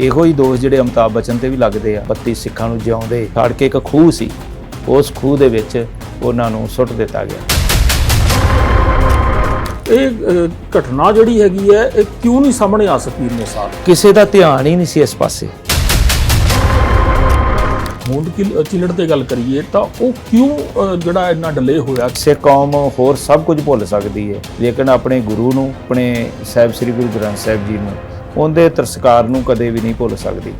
ਇਹੋ ਹੀ ਦੋਸ਼ ਜਿਹੜੇ ਅਮਤਾਬ ਬਚਨ ਤੇ ਵੀ ਲੱਗਦੇ ਆ। 32 ਸਿੱਖਾਂ ਨੂੰ ਜਿਉਂਦੇ ਛੱਡ ਕੇ ਇੱਕ ਖੂਹ ਸੀ। ਉਸ ਖੂਹ ਦੇ ਵਿੱਚ ਉਹਨਾਂ ਨੂੰ ਸੁੱਟ ਦਿੱਤਾ ਗਿਆ। ਇਹ ਅ, ਘਟਨਾ ਜਿਹੜੀ ਹੈਗੀ ਹੈ ਇਹ ਕਿਉਂ ਨਹੀਂ ਸਾਹਮਣੇ ਆ ਸਕੀ ਇੰਨੇ ਸਾਲ? ਕਿਸੇ ਦਾ ਧਿਆਨ ਹੀ ਨਹੀਂ ਸੀ ਇਸ ਪਾਸੇ। ਹੋਂਦ ਕਿਲ ਚਿਲੜ ਤੇ ਗੱਲ ਕਰੀਏ ਤਾਂ ਉਹ ਕਿਉਂ ਅ, ਜਿਹੜਾ ਇੰਨਾ ਡਿਲੇ ਹੋਇਆ? ਸਿੱਖ ਕੌਮ ਹੋਰ ਸਭ ਕੁਝ ਭੁੱਲ ਸਕਦੀ ਹੈ। ਲੇਕਿਨ ਆਪਣੇ ਗੁਰੂ ਨੂੰ ਆਪਣੇ ਸਾਹਿਬ ਸ੍ਰੀ ਗੁਰੂ ਗ੍ਰੰਥ ਸਾਹਿਬ ਜੀ ਨੂੰ ਉਹਦੇ ਤਰਸਕਾਰ ਨੂੰ ਕਦੇ ਵੀ ਨਹੀਂ ਭੁੱਲ ਸਕਦੀ।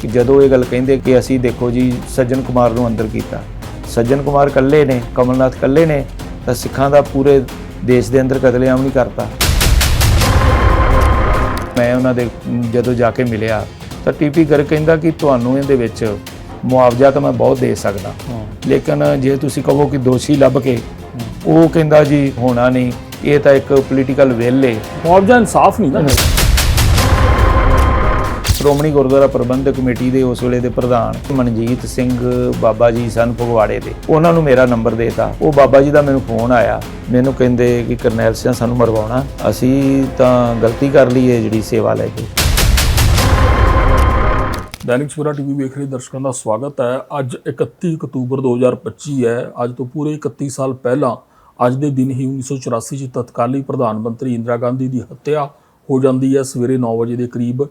ਕਿ ਜਦੋਂ ਇਹ ਗੱਲ ਕਹਿੰਦੇ ਕਿ ਅਸੀਂ ਦੇਖੋ ਜੀ ਸੱਜਣ ਕੁਮਾਰ ਨੂੰ ਅੰਦਰ ਕੀਤਾ। ਸੱਜਣ ਕੁਮਾਰ ਇਕੱਲੇ ਨੇ ਕਮਲਨਾਥ ਇਕੱਲੇ ਨੇ ਤਾਂ ਸਿੱਖਾਂ ਦਾ ਪੂਰੇ ਦੇਸ਼ ਦੇ ਅੰਦਰ ਕਤਲੇਆਮ ਨਹੀਂ ਕਰਤਾ। ਮੈਂ ਉਹਨਾਂ ਦੇ ਜਦੋਂ ਜਾ ਕੇ ਮਿਲਿਆ ਤਾਂ ਟੀਪੀ ਗਰਗ ਕਹਿੰਦਾ ਕਿ ਤੁਹਾਨੂੰ ਇਹਦੇ ਵਿੱਚ ਮੁਆਵਜ਼ਾ ਤਾਂ ਮੈਂ ਬਹੁਤ ਦੇ ਸਕਦਾ। ਲੇਕਿਨ ਜੇ ਤੁਸੀਂ ਕਹੋ ਕਿ ਦੋਸ਼ੀ ਲੱਭ ਕੇ ਉਹ ਕਹਿੰਦਾ ਜੀ ਹੋਣਾ ਨਹੀਂ ਇਹ ਤਾਂ ਇੱਕ ਪੋਲੀਟੀਕਲ ਵਿਲ ਹੈ ਮੁਆਵਜ਼ਾ ਇਨਸਾਫ ਨਹੀਂ ਨਾ। ਸ਼੍ਰੋਮਣੀ ਗੁਰਦੁਆਰਾ ਪ੍ਰਬੰਧਕ ਕਮੇਟੀ ਦੇ ਉਸ ਵੇਲੇ ਦੇ ਪ੍ਰਧਾਨ ਮਨਜੀਤ ਸਿੰਘ ਬਾਬਾ ਜੀ ਸਨ ਫਗਵਾੜੇ ਦੇ। ਉਹਨਾਂ ਨੂੰ ਮੇਰਾ ਨੰਬਰ ਦੇਤਾ। ਉਹ ਬਾਬਾ ਜੀ ਦਾ ਮੈਨੂੰ ਫੋਨ ਆਇਆ। ਮੈਨੂੰ ਕਹਿੰਦੇ ਕਿ ਕਰਨੈਲ ਸਿੰਘ ਸਾਨੂੰ ਮਰਵਾਉਣਾ। ਅਸੀਂ ਤਾਂ ਗਲਤੀ ਕਰ ਲਈ ਹੈ ਜਿਹੜੀ ਸੇਵਾ ਲੈ ਕੇ। ਦੈਨਿਕ ਸਵੇਰਾ ਟੀਵੀ ਵੇਖ ਰਹੇ ਦਰਸ਼ਕਾਂ ਦਾ ਸਵਾਗਤ ਹੈ। ਅੱਜ 31 ਅਕਤੂਬਰ 2025 ਹੈ। ਅੱਜ ਤੋਂ ਪੂਰੇ 31 ਸਾਲ ਪਹਿਲਾਂ ਅੱਜ ਦੇ ਦਿਨ ਹੀ 1984 ਚ ਤਤਕਾਲੀ ਪ੍ਰਧਾਨ ਮੰਤਰੀ ਇੰਦਰਾ ਗਾਂਧੀ ਦੀ ਹੱਤਿਆ ਹੋ ਜਾਂਦੀ ਹੈ। ਸਵੇਰੇ 9 ਵਜੇ ਦੇ ਕਰੀਬ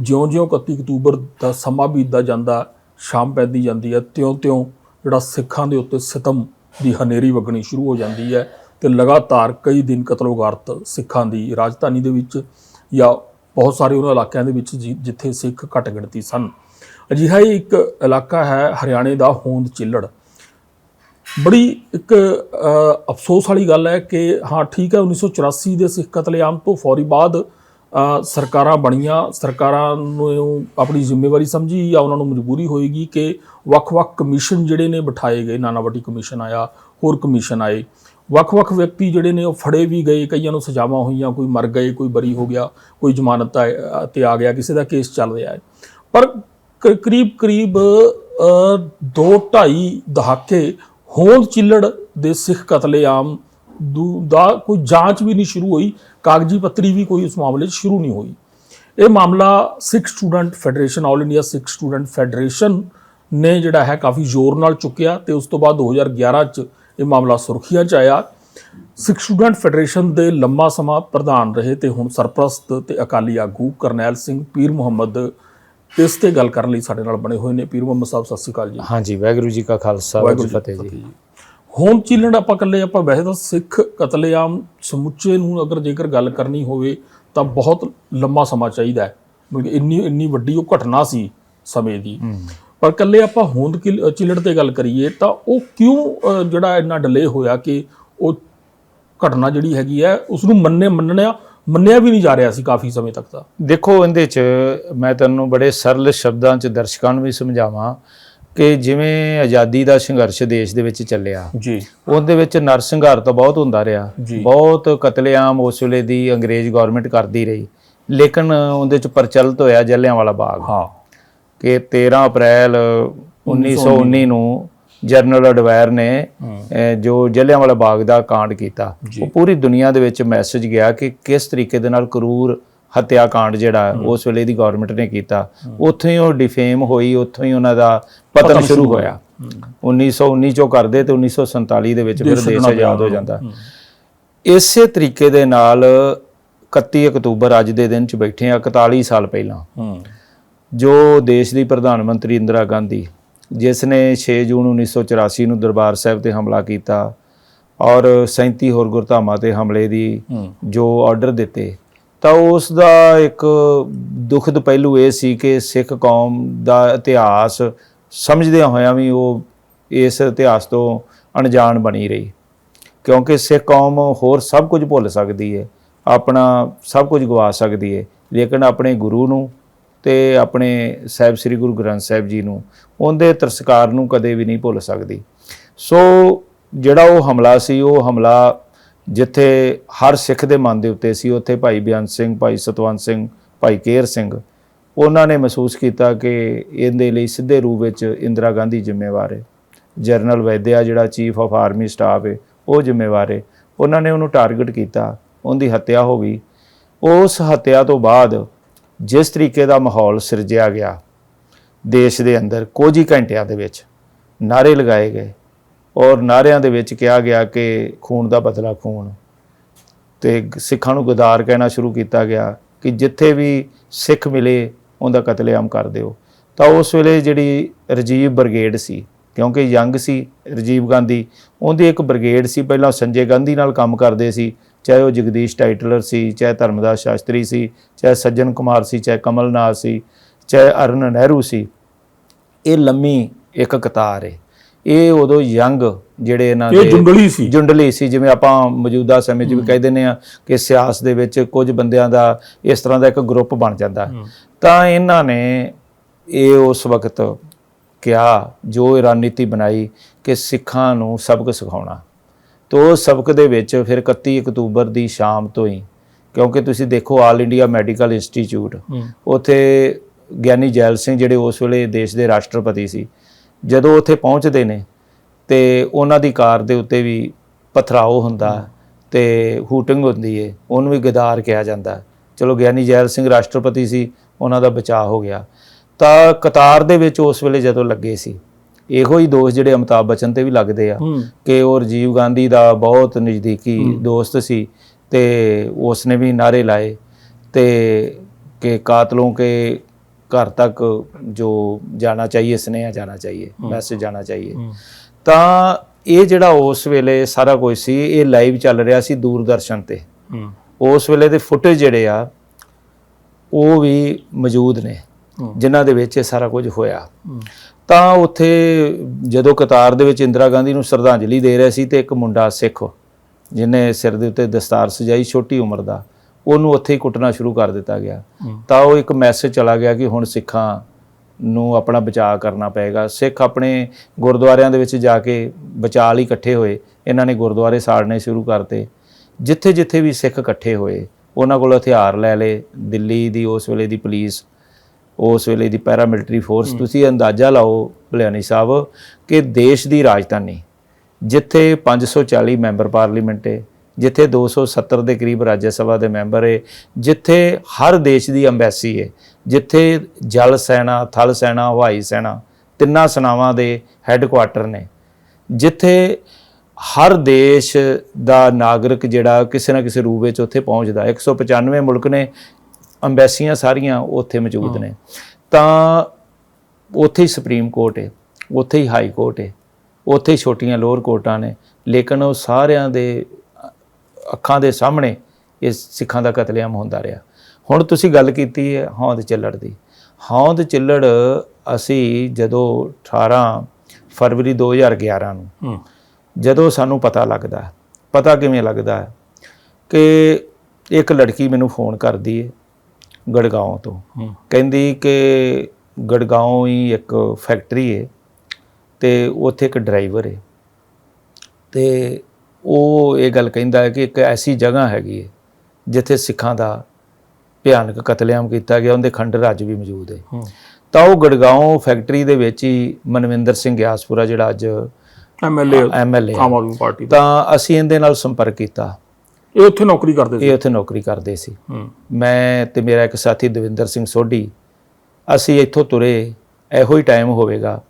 ਜਿਉਂ-ਜਿਉਂ 31 ਅਕਤੂਬਰ ਦਾ ਸਮਾਂ ਬੀਤਦਾ ਜਾਂਦਾ, ਸ਼ਾਮ ਪੈਂਦੀ ਜਾਂਦੀ ਹੈ, ਤਿਉਂ-ਤਿਉਂ ਜਿਹੜਾ ਸਿੱਖਾਂ ਦੇ ਉੱਤੇ ਸਿਤਮ ਦੀ ਹਨੇਰੀ ਵਗਣੀ ਸ਼ੁਰੂ ਹੋ ਜਾਂਦੀ ਹੈ ਤੇ ਲਗਾਤਾਰ ਕਈ ਦਿਨ ਕਤਲੋਗਾਰਤ ਸਿੱਖਾਂ ਦੀ ਰਾਜਧਾਨੀ ਦੇ ਵਿੱਚ ਜਾਂ ਬਹੁਤ ਸਾਰੇ ਉਹਨਾਂ ਇਲਾਕਿਆਂ ਦੇ ਵਿੱਚ ਜਿ- ਜਿੱਥੇ ਸਿੱਖ ਘੱਟ ਗਿਣਤੀ ਸਨ। ਅਜਿਹਾ ਹੀ ਇੱਕ ਇਲਾਕਾ ਹੈ ਹਰਿਆਣੇ ਦਾ ਹੋਂਦ ਚਿੱਲੜ। ਬੜੀ ਇੱਕ ਅਫਸੋਸ ਵਾਲੀ ਗੱਲ ਹੈ ਕਿ ਹਾਂ, ਠੀਕ ਹੈ 1984 ਦੇ ਸਿੱਖ ਕਤਲੇਆਮ ਤੋਂ ਫੌਰੀ ਬਾਅਦ ਸਰਕਾਰਾਂ ਬਣੀਆਂ, ਸਰਕਾਰਾਂ ਨੂੰ ਆਪਣੀ ਜ਼ਿੰਮੇਵਾਰੀ ਸਮਝੀ ਜਾਂ ਉਹਨਾਂ ਨੂੰ ਮਜਬੂਰੀ ਹੋਏਗੀ ਕਿ ਵੱਖ-ਵੱਖ ਕਮਿਸ਼ਨ ਜਿਹੜੇ ਨੇ ਬਿਠਾਏ ਗਏ ਨਾਨਾਵਟੀ ਕਮਿਸ਼ਨ ਆਇਆ, ਹੋਰ ਕਮਿਸ਼ਨ ਆਏ। ਵੱਖ-ਵੱਖ ਵਿਅਕਤੀ ਜਿਹੜੇ ਨੇ ਉਹ ਫੜੇ ਵੀ ਗਏ, ਕਈਆਂ ਨੂੰ ਸਜ਼ਾਵਾਂ ਹੋਈਆਂ, ਕੋਈ ਮਰ ਗਏ, ਕੋਈ ਬਰੀ ਹੋ ਗਿਆ, ਕੋਈ ਜ਼ਮਾਨਤ ਆ- ਤੇ ਆ ਗਿਆ, ਕਿਸੇ ਦਾ ਕੇਸ ਚੱਲ ਰਿਹਾ ਹੈ। ਪਰ ਕ- ਕਰੀਬ ਕਰੀਬ 2.5 ਦਹਾਕੇ ਹੋਂਦ ਚਿੱਲੜ ਦੇ ਸਿੱਖ ਕਤਲੇਆਮ ਦੂ- ਦਾ ਕੋਈ ਜਾਂਚ ਵੀ ਨਹੀਂ ਸ਼ੁਰੂ ਹੋਈ। ਕਾਗਜ਼ੀ ਪੱਤਰੀ ਵੀ ਕੋਈ ਉਸ ਮਾਮਲੇ 'ਚ ਸ਼ੁਰੂ ਨਹੀਂ ਹੋਈ। ਇਹ ਮਾਮਲਾ Sikh student federation all India Sikh student federation ਨੇ ਜਿਹੜਾ ਹੈ ਕਾਫੀ ਜ਼ੋਰ ਨਾਲ ਚੁੱਕਿਆ ਤੇ ਉਸ ਤੋਂ ਬਾਅਦ 2011 ਚ ਇਹ ਮਾਮਲਾ ਸੁਰਖੀਆਂ ਚ ਆਇਆ। ਸਿੱਖ ਸਟੂਡੈਂਟ ਫੈਡਰੇਸ਼ਨ ਦੇ ਲੰਮਾ ਸਮਾਂ ਪ੍ਰਧਾਨ ਰਹੇ ਤੇ ਹੁਣ ਸਰਪ੍ਰਸਤ ਤੇ ਅਕਾਲੀ ਆਗੂ ਕਰਨੈਲ ਸਿੰਘ ਪੀਰ ਮੁਹੰਮਦ ਇਸ ਤੇ ਗੱਲ ਕਰਨ ਲਈ ਸਾਡੇ ਨਾਲ ਬਣੇ ਹੋਏ ਨੇ। ਪੀਰ ਮੁਹੰਮਦ ਸਾਹਿਬ ਸਤਿ ਸ਼੍ਰੀ ਅਕਾਲ ਜੀ। ਹਾਂਜੀ ਵਾਹਿਗੁਰੂ ਜੀ ਕਾ ਖਾਲਸਾ ਵਾਹਿਗੁਰੂ ਜੀ ਫਤਿਹ ਜੀ। ਹੋਮ ਚੀਲਣ ਆਪਾਂ ਇਕੱਲੇ ਆਪਾਂ ਵੈਸੇ ਤਾਂ ਸਿੱਖ ਕਤਲੇਆਮ ਸਮੁੱਚੇ ਨੂੰ ਅਗਰ ਜੇਕਰ ਗੱਲ ਕਰਨੀ ਹੋਵੇ ਤਾਂ ਬਹੁਤ ਲੰਮਾ ਸਮਾਂ ਚਾਹੀਦਾ ਹੈ। ਕਿਉਂਕਿ ਇੰਨੀ ਇੰਨੀ ਵੱਡੀ ਉਹ ਘਟਨਾ ਸੀ ਸਮੇਂ ਦੀ। ਪਰ ਇਕੱਲੇ ਆਪਾਂ ਹੋਂਦ ਕਿਲ- ਚਿੱਲੜ ਤੇ ਗੱਲ ਕਰੀਏ ਤਾਂ ਉਹ ਕਿਉਂ ਜਿਹੜਾ ਇੰਨਾ ਡਿਲੇ ਹੋਇਆ ਕਿ ਉਹ ਘਟਨਾ ਜਿਹੜੀ ਹੈਗੀ ਹੈ ਉਸ ਨੂੰ ਮੰਨੇ ਮੰਨਣਿਆ ਮੰਨਿਆ ਵੀ ਨਹੀਂ ਜਾ ਰਿਹਾ ਸੀ ਕਾਫੀ ਸਮੇਂ ਤੱਕ ਤਾਂ। ਦੇਖੋ ਇਹਦੇ ਚ ਮੈਂ ਤੁਹਾਨੂੰ ਬੜੇ ਸਰਲ ਸ਼ਬਦਾਂ ਚ ਦਰਸ਼ਕਾਂ ਨੂੰ ਵੀ ਸਮਝਾਵਾਂ ਕਿ ਜਿਵੇਂ ਆਜ਼ਾਦੀ ਦਾ ਸੰਘਰਸ਼ ਦੇਸ਼ ਦੇ ਵਿੱਚ ਚੱਲਿਆ ਜੀ। ਉਹਦੇ ਵਿੱਚ ਨਰਸੰਘਾਰ ਤਾਂ ਬਹੁਤ ਹੁੰਦਾ ਰਿਹਾ। ਬਹੁਤ ਕਤਲੇਆਮ ਉਸ ਵੇਲੇ ਦੀ ਅੰਗਰੇਜ਼ ਗਵਰਨਮੈਂਟ ਕਰਦੀ ਰਹੀ। ਲੇਕਿਨ ਉਹਦੇ ਚ ਪ੍ਰਚਲਿਤ ਹੋਇਆ ਜਲਿਆਂਵਾਲਾ ਬਾਗ। ਹਾਂ। ਕਿ 13 ਅਪ੍ਰੈਲ 1919 ਨੂੰ ਜਨਰਲ ਅਡਵਾਇਰ ਨੇ ਜੋ ਜਲਿਆਂਵਾਲਾ ਬਾਗ ਦਾ ਕਾਂਡ ਕੀਤਾ। ਉਹ ਪੂਰੀ ਦੁਨੀਆ ਦੇ ਵਿੱਚ ਮੈਸੇਜ ਗਿਆ ਕਿ ਕਿਸ ਤਰੀਕੇ ਦੇ ਨਾਲ ਕਰੂਰ ਹੱਤਿਆ ਕਾਂਡ ਜਿਹੜਾ ਉਸ ਵੇਲੇ ਦੀ ਗਵਰਨਮੈਂਟ ਨੇ ਕੀਤਾ ਉੱਥੋਂ ਹੀ ਉਹ ਡਿਫੇਮ ਹੋਈ ਉੱਥੋਂ ਹੀ ਉਹਨਾਂ ਦਾ ਪਤਨ ਸ਼ੁਰੂ ਹੋਇਆ। 1919 ਚੋਂ ਕਰਦੇ ਤੇ 1947 ਦੇ ਵਿੱਚ ਫਿਰ ਦੇਸ਼ ਆਜ਼ਾਦ ਹੋ ਜਾਂਦਾ। ਇਸੇ ਤਰੀਕੇ ਦੇ ਨਾਲ 31 ਅਕਤੂਬਰ ਅੱਜ ਦੇ ਦਿਨ ਚ ਬੈਠੇ ਆ 41 ਸਾਲ ਪਹਿਲਾਂ। ਜੋ ਦੇਸ਼ ਦੀ ਪ੍ਰਧਾਨ ਮੰਤਰੀ ਇੰਦਰਾ ਗਾਂਧੀ ਜਿਸ ਨੇ 6 ਜੂਨ 1984 ਨੂੰ ਦਰਬਾਰ ਸਾਹਿਬ ਤੇ ਹਮਲਾ ਕੀਤਾ ਔਰ 37 ਹੋਰ ਗੁਰਧਾਮਾਂ ਤੇ ਹਮਲੇ ਦੀ ਜੋ ਆਰਡਰ ਦਿੱਤੇ ਤਾਂ ਉਸ ਦਾ ਇੱਕ ਦੁਖਦ ਪਹਿਲੂ ਇਹ ਸੀ ਕਿ ਸਿੱਖ ਕੌਮ ਦਾ ਇਤਿਹਾਸ ਸਮਝਦਿਆਂ ਹੋਇਆਂ ਵੀ ਉਹ ਇਸ ਇਤਿਹਾਸ ਤੋਂ ਅਣਜਾਣ ਬਣੀ ਰਹੀ। ਕਿਉਂਕਿ ਸਿੱਖ ਕੌਮ ਹੋਰ ਸਭ ਕੁਝ ਭੁੱਲ ਸਕਦੀ ਹੈ ਆਪਣਾ ਸਭ ਕੁਝ ਗਵਾ ਸਕਦੀ ਹੈ ਲੇਕਿਨ ਆਪਣੇ ਗੁਰੂ ਨੂੰ ਤੇ ਆਪਣੇ ਸਾਹਿਬ ਸ੍ਰੀ ਗੁਰੂ ਗ੍ਰੰਥ ਸਾਹਿਬ ਜੀ ਨੂੰ, ਉਹਦੇ ਤਰਸਕਾਰ ਨੂੰ ਕਦੇ ਵੀ ਨਹੀਂ ਭੁੱਲ ਸਕਦੀ। ਸੋ ਜਿਹੜਾ ਉਹ ਹਮਲਾ ਸੀ, ਉਹ ਹਮਲਾ ਜਿੱਥੇ ਹਰ ਸਿੱਖ ਦੇ ਮਨ ਦੇ ਉੱਤੇ ਸੀ, ਉੱਥੇ ਭਾਈ ਬਿਆਨ ਸਿੰਘ, ਭਾਈ ਸਤਵੰਤ ਸਿੰਘ, ਭਾਈ ਕੇਰ ਸਿੰਘ, ਉਹਨਾਂ ਨੇ ਮਹਿਸੂਸ ਕੀਤਾ ਕਿ ਇਹਦੇ ਲਈ ਸਿੱਧੇ ਰੂਪ ਵਿੱਚ ਇੰਦਰਾ ਗਾਂਧੀ ਜ਼ਿੰਮੇਵਾਰ ਹੈ। ਜਨਰਲ ਵੈਦਿਆ ਜਿਹੜਾ ਚੀਫ ਆਫ ਆਰਮੀ ਸਟਾਫ ਹੈ, ਉਹ ਜ਼ਿੰਮੇਵਾਰ ਹੈ। ਉਹਨਾਂ ਨੇ ਉਹਨੂੰ ਟਾਰਗੇਟ ਕੀਤਾ, ਉਹਦੀ ਹੱਤਿਆ ਹੋ ਗਈ। ਉਸ ਹੱਤਿਆ ਤੋਂ ਬਾਅਦ ਜਿਸ ਤਰੀਕੇ ਦਾ ਮਾਹੌਲ ਸਿਰਜਿਆ ਗਿਆ ਦੇਸ਼ ਦੇ ਅੰਦਰ, ਕੁਝ ਹੀ ਘੰਟਿਆਂ ਦੇ ਵਿੱਚ ਨਾਰੇ ਲਗਾਏ ਗਏ। ਔਰ ਨਾਰਿਆਂ ਦੇ ਵਿੱਚ ਕਿਹਾ ਗਿਆ ਕਿ ਖੂਨ ਦਾ ਬਦਲਾ ਖੂਨ। ਤੇ ਸਿੱਖਾਂ ਨੂੰ ਗਦਾਰ ਕਹਿਣਾ ਸ਼ੁਰੂ ਕੀਤਾ ਗਿਆ ਕਿ ਜਿੱਥੇ ਵੀ ਸਿੱਖ ਮਿਲੇ, ਉਹਦਾ ਕਤਲੇਆਮ ਕਰ ਦਿਓ। ਤਾਂ ਉਸ ਵੇਲੇ ਜਿਹੜੀ ਰਜੀਵ ਬ੍ਰਿਗੇਡ ਸੀ, ਕਿਉਂਕਿ ਯੰਗ ਸੀ ਰਜੀਵ ਗਾਂਧੀ, ਉਹਦੀ ਇੱਕ ਬ੍ਰਿਗੇਡ ਸੀ, ਪਹਿਲਾਂ ਸੰਜੇ ਗਾਂਧੀ ਨਾਲ ਕੰਮ ਕਰਦੇ ਸੀ, ਚਾਹੇ ਉਹ ਜਗਦੀਸ਼ ਟਾਈਟਲਰ ਸੀ, ਚਾਹੇ ਧਰਮਦਾਸ ਸ਼ਾਸਤਰੀ ਸੀ, ਚਾਹੇ ਸੱਜਣ ਕੁਮਾਰ ਸੀ, ਚਾਹੇ ਕਮਲਨਾਥ ਸੀ, ਚਾਹੇ ਅਰਨ ਨਹਿਰੂ ਸੀ। ਇਹ ਲੰਮੀ ਇੱਕ ਕਤਾਰ ਹੈ ਇਹ ਉਦੋਂ ਯੰਗ ਜਿਹੜੇ ਇਹਨਾਂ ਇਹ ਦੇ ਜੁੰਡਲੀ ਸੀ। ਜੁੰਡਲੀ ਸੀ ਜਿਵੇਂ ਆਪਾਂ ਮੌਜੂਦਾ ਸਮੇਂ 'ਚ ਵੀ ਕਹਿ ਦਿੰਦੇ ਆ ਕਿ ਸਿਆਸਤ ਦੇ ਵਿੱਚ ਕੁਝ ਬੰਦਿਆਂ ਦਾ ਇਸ ਤਰ੍ਹਾਂ ਦਾ ਇੱਕ ਗਰੁੱਪ ਬਣ ਜਾਂਦਾ। ਤਾਂ ਇਹਨਾਂ ਨੇ ਇਹ ਉਸ ਵਕਤ ਕਿਹਾ ਜੋ ਇਹ ਰਣਨੀਤੀ ਬਣਾਈ ਕਿ ਸਿੱਖਾਂ ਨੂੰ ਸਬਕ ਸਿਖਾਉਣਾ। ਤੋ ਉਸ ਸਬਕ ਦੇ ਵਿੱਚ ਫਿਰ 31 ਅਕਤੂਬਰ ਦੀ ਸ਼ਾਮ ਤੋਂ ਹੀ ਕਿਉਂਕਿ ਤੁਸੀਂ ਦੇਖੋ ਆਲ ਇੰਡੀਆ ਮੈਡੀਕਲ ਇੰਸਟੀਚਿਊਟ ਉਥੇ ਗਿਆਨੀ ਜੈਲ ਸਿੰਘ ਜਿਹੜੇ ਉਸ ਵੇਲੇ ਦੇਸ਼ ਦੇ ਰਾਸ਼ਟਰਪਤੀ ਸੀ ਜਦੋਂ ਉੱਥੇ ਪਹੁੰਚਦੇ ਨੇ ਤੇ ਉਹਨਾਂ ਦੀ ਕਾਰ ਦੇ ਉੱਤੇ ਵੀ ਪਥਰਾਓ ਹੁੰਦਾ ਤੇ ਹੂਟਿੰਗ ਹੁੰਦੀ ਏ ਉਹਨੂੰ ਵੀ ਗਦਾਰ ਕਿਹਾ ਜਾਂਦਾ ਚਲੋ ਗਿਆਨੀ ਜੈਲ ਸਿੰਘ ਰਾਸ਼ਟਰਪਤੀ ਸੀ ਉਹਨਾਂ ਦਾ ਬਚਾਅ ਹੋ ਗਿਆ। ਤਾਂ ਕਤਾਰ ਦੇ ਵਿੱਚ ਉਸ ਵੇਲੇ ਜਦੋਂ ਲੱਗੇ ਸੀ ਇਹੋ ਹੀ ਦੋਸ਼ ਜਿਹੜੇ ਅਮਿਤਾਭ ਬਚਨ ਤੇ ਵੀ ਲੱਗਦੇ ਆ ਕਿ ਉਹ ਰਾਜੀਵ ਗਾਂਧੀ ਦਾ ਬਹੁਤ ਨਜ਼ਦੀਕੀ ਦੋਸਤ ਸੀ ਤੇ ਉਸਨੇ ਵੀ ਨਾਰੇ ਲਾਏ ਤੇ ਕਿ ਕਾਤਲੋਂ ਕੇ ਘਰ ਤੱਕ ਜੋ ਜਾਣਾ ਚਾਹੀਏ ਸੁਨੇਹਾ ਜਾਣਾ ਚਾਹੀਏ ਮੈਸੇਜ ਜਾਣਾ ਚਾਹੀਏ। ਹੂੰ। ਤਾਂ ਇਹ ਜਿਹੜਾ ਉਸ ਵੇਲੇ ਸਾਰਾ ਕੁਝ ਸੀ ਇਹ ਲਾਈਵ ਚੱਲ ਰਿਹਾ ਸੀ ਦੂਰਦਰਸ਼ਨ ਤੇ। ਉਸ ਵੇਲੇ ਦੇ ਫੁਟੇਜ ਜਿਹੜੇ ਆ ਉਹ ਵੀ ਮੌਜੂਦ ਨੇ। ਜਿਨ੍ਹਾਂ ਦੇ ਵਿੱਚ ਇਹ ਸਾਰਾ ਕੁਝ ਹੋਇਆ। ਤਾਂ ਉੱਥੇ ਜਦੋਂ ਕਤਾਰ ਦੇ ਵਿੱਚ ਇੰਦਰਾ ਗਾਂਧੀ ਨੂੰ ਸ਼ਰਧਾਂਜਲੀ ਦੇ ਰਿਹਾ ਸੀ ਤੇ ਇੱਕ ਮੁੰਡਾ ਸਿੱਖ ਜਿਹਨੇ ਸਿਰ ਦੇ ਉੱਤੇ ਦਸਤਾਰ ਸਜਾਈ ਛੋਟੀ ਉਮਰ ਦਾ ਉਹਨੂੰ ਉੱਥੇ ਹੀ ਕੁੱਟਣਾ ਸ਼ੁਰੂ ਕਰ ਦਿੱਤਾ ਗਿਆ। ਤਾਂ ਉਹ ਇੱਕ ਮੈਸੇਜ ਚਲਾ ਗਿਆ ਕਿ ਹੁਣ ਸਿੱਖਾਂ ਨੂੰ ਆਪਣਾ ਬਚਾਅ ਕਰਨਾ ਪਏਗਾ। ਸਿੱਖ ਆਪਣੇ ਗੁਰਦੁਆਰਿਆਂ ਦੇ ਵਿੱਚ ਜਾ ਕੇ ਬਚਾਅ ਲਈ ਇਕੱਠੇ ਹੋਏ। ਇਹਨਾਂ ਨੇ ਗੁਰਦੁਆਰੇ ਸਾੜਨੇ ਸ਼ੁਰੂ ਕਰਤੇ। ਜਿੱਥੇ ਜਿੱਥੇ ਵੀ ਸਿੱਖ ਇਕੱਠੇ ਹੋਏ ਉਹਨਾਂ ਕੋਲ ਹਥਿਆਰ ਲੈ ਲਏ। ਦਿੱਲੀ ਦੀ ਉਸ ਵੇਲੇ ਦੀ ਪੁਲਿਸ ਉਸ ਵੇਲੇ ਦੀ ਪੈਰਾਮਿਲਟਰੀ ਫੋਰਸ ਤੁਸੀਂ ਅੰਦਾਜ਼ਾ ਲਾਓ ਭਲਿਆਣੀ ਸਾਹਿਬ ਕਿ ਦੇਸ਼ ਦੀ ਰਾਜਧਾਨੀ ਜਿੱਥੇ 540 ਮੈਂਬਰ ਪਾਰਲੀਮੈਂਟ ਹੈ ਜਿੱਥੇ 270 ਦੇ ਕਰੀਬ ਰਾਜ ਸਭਾ ਦੇ ਮੈਂਬਰ ਹੈ ਜਿੱਥੇ ਹਰ ਦੇਸ਼ ਦੀ ਅੰਬੈਸੀ ਹੈ ਜਿੱਥੇ ਜਲ ਸੈਨਾ ਥਲ ਸੈਨਾ ਹਵਾਈ ਸੈਨਾ ਤਿੰਨਾਂ ਸੈਨਾਵਾਂ ਦੇ ਹੈੱਡਕੁਆਟਰ ਨੇ ਜਿੱਥੇ ਹਰ ਦੇਸ਼ ਦਾ ਨਾਗਰਿਕ ਜਿਹੜਾ ਕਿਸੇ ਨਾ ਕਿਸੇ ਰੂਪ ਵਿੱਚ ਉੱਥੇ ਪਹੁੰਚਦਾ। 195 ਮੁਲਕ ਨੇ ਅੰਬੈਸੀਆਂ ਸਾਰੀਆਂ ਉੱਥੇ ਮੌਜੂਦ ਨੇ। ਤਾਂ ਉੱਥੇ ਹੀ ਸੁਪਰੀਮ ਕੋਰਟ ਹੈ ਉੱਥੇ ਹੀ ਹਾਈ ਕੋਰਟ ਹੈ ਉੱਥੇ ਹੀ ਛੋਟੀਆਂ ਲੋਅਰ ਕੋਰਟਾਂ ਨੇ ਲੇਕਿਨ ਉਹ ਸਾਰਿਆਂ ਦੇ ਅੱਖਾਂ ਦੇ ਸਾਹਮਣੇ ਇਸ ਸਿੱਖਾਂ ਦਾ ਕਤਲੇਆਮ ਹੁੰਦਾ ਰਿਹਾ। ਹੁਣ ਤੁਸੀਂ ਗੱਲ ਕੀਤੀ ਹੈ ਹੌਂਦ ਚੱਲੜ ਦੀ। ਹੌਂਦ ਚੱਲੜ ਅਸੀਂ ਜਦੋਂ 18 ਫਰਵਰੀ 2011 ਨੂੰ ਜਦੋਂ ਸਾਨੂੰ ਪਤਾ ਲੱਗਦਾ ਪਤਾ ਕਿਵੇਂ ਲੱਗਦਾ ਹੈ ਕਿ ਇੱਕ ਲੜਕੀ ਮੈਨੂੰ ਫੋਨ ਕਰਦੀ ਹੈ ਗੜਗਾਉਂ ਤੋਂ। ਕਹਿੰਦੀ ਕਿ ਗੜਗਾਉਂ ਹੀ ਇੱਕ ਫੈਕਟਰੀ ਹੈ ਤੇ ਉੱਥੇ ਇੱਕ ਡਰਾਈਵਰ ਹੈ ਤੇ ਉਹ ਇਹ ਗੱਲ ਕਹਿੰਦਾ ਹੈ ਕਿ ਇੱਕ ਐਸੀ ਜਗ੍ਹਾ ਹੈਗੀ ਹੈ ਜਿੱਥੇ ਸਿੱਖਾਂ ਦਾ ਭਿਆਨਕ ਕਤਲੇਆਮ ਕੀਤਾ ਗਿਆ ਉਹਦੇ ਖੰਡਰ ਅੱਜ ਵੀ ਮੌਜੂਦ ਹੈ। ਤਾਂ ਉਹ ਗੜਗਾਉਂ ਫੈਕਟਰੀ ਦੇ ਵਿੱਚ ਹੀ ਮਨਵਿੰਦਰ ਸਿੰਘ ਗਿਆਸਪੁਰਾ ਜਿਹੜਾ ਅੱਜ MLA MLA Aam Aadmi party ਤਾਂ ਅਸੀਂ ਇਹਦੇ ਨਾਲ ਸੰਪਰਕ ਕੀਤਾ। ਇਹ ਉੱਥੇ ਨੌਕਰੀ ਕਰਦੇ ਸੀ? ਇਹ ਉੱਥੇ ਨੌਕਰੀ ਕਰਦੇ ਸੀ। ਮੈਂ ਤੇ ਮੇਰਾ ਇੱਕ ਸਾਥੀ ਦਵਿੰਦਰ ਸਿੰਘ ਸੋਢੀ ਅਸੀਂ ਇੱਥੋਂ ਤੁਰੇ ਇਹੋ ਹੀ ਟਾਈਮ ਹੋਵੇਗਾ।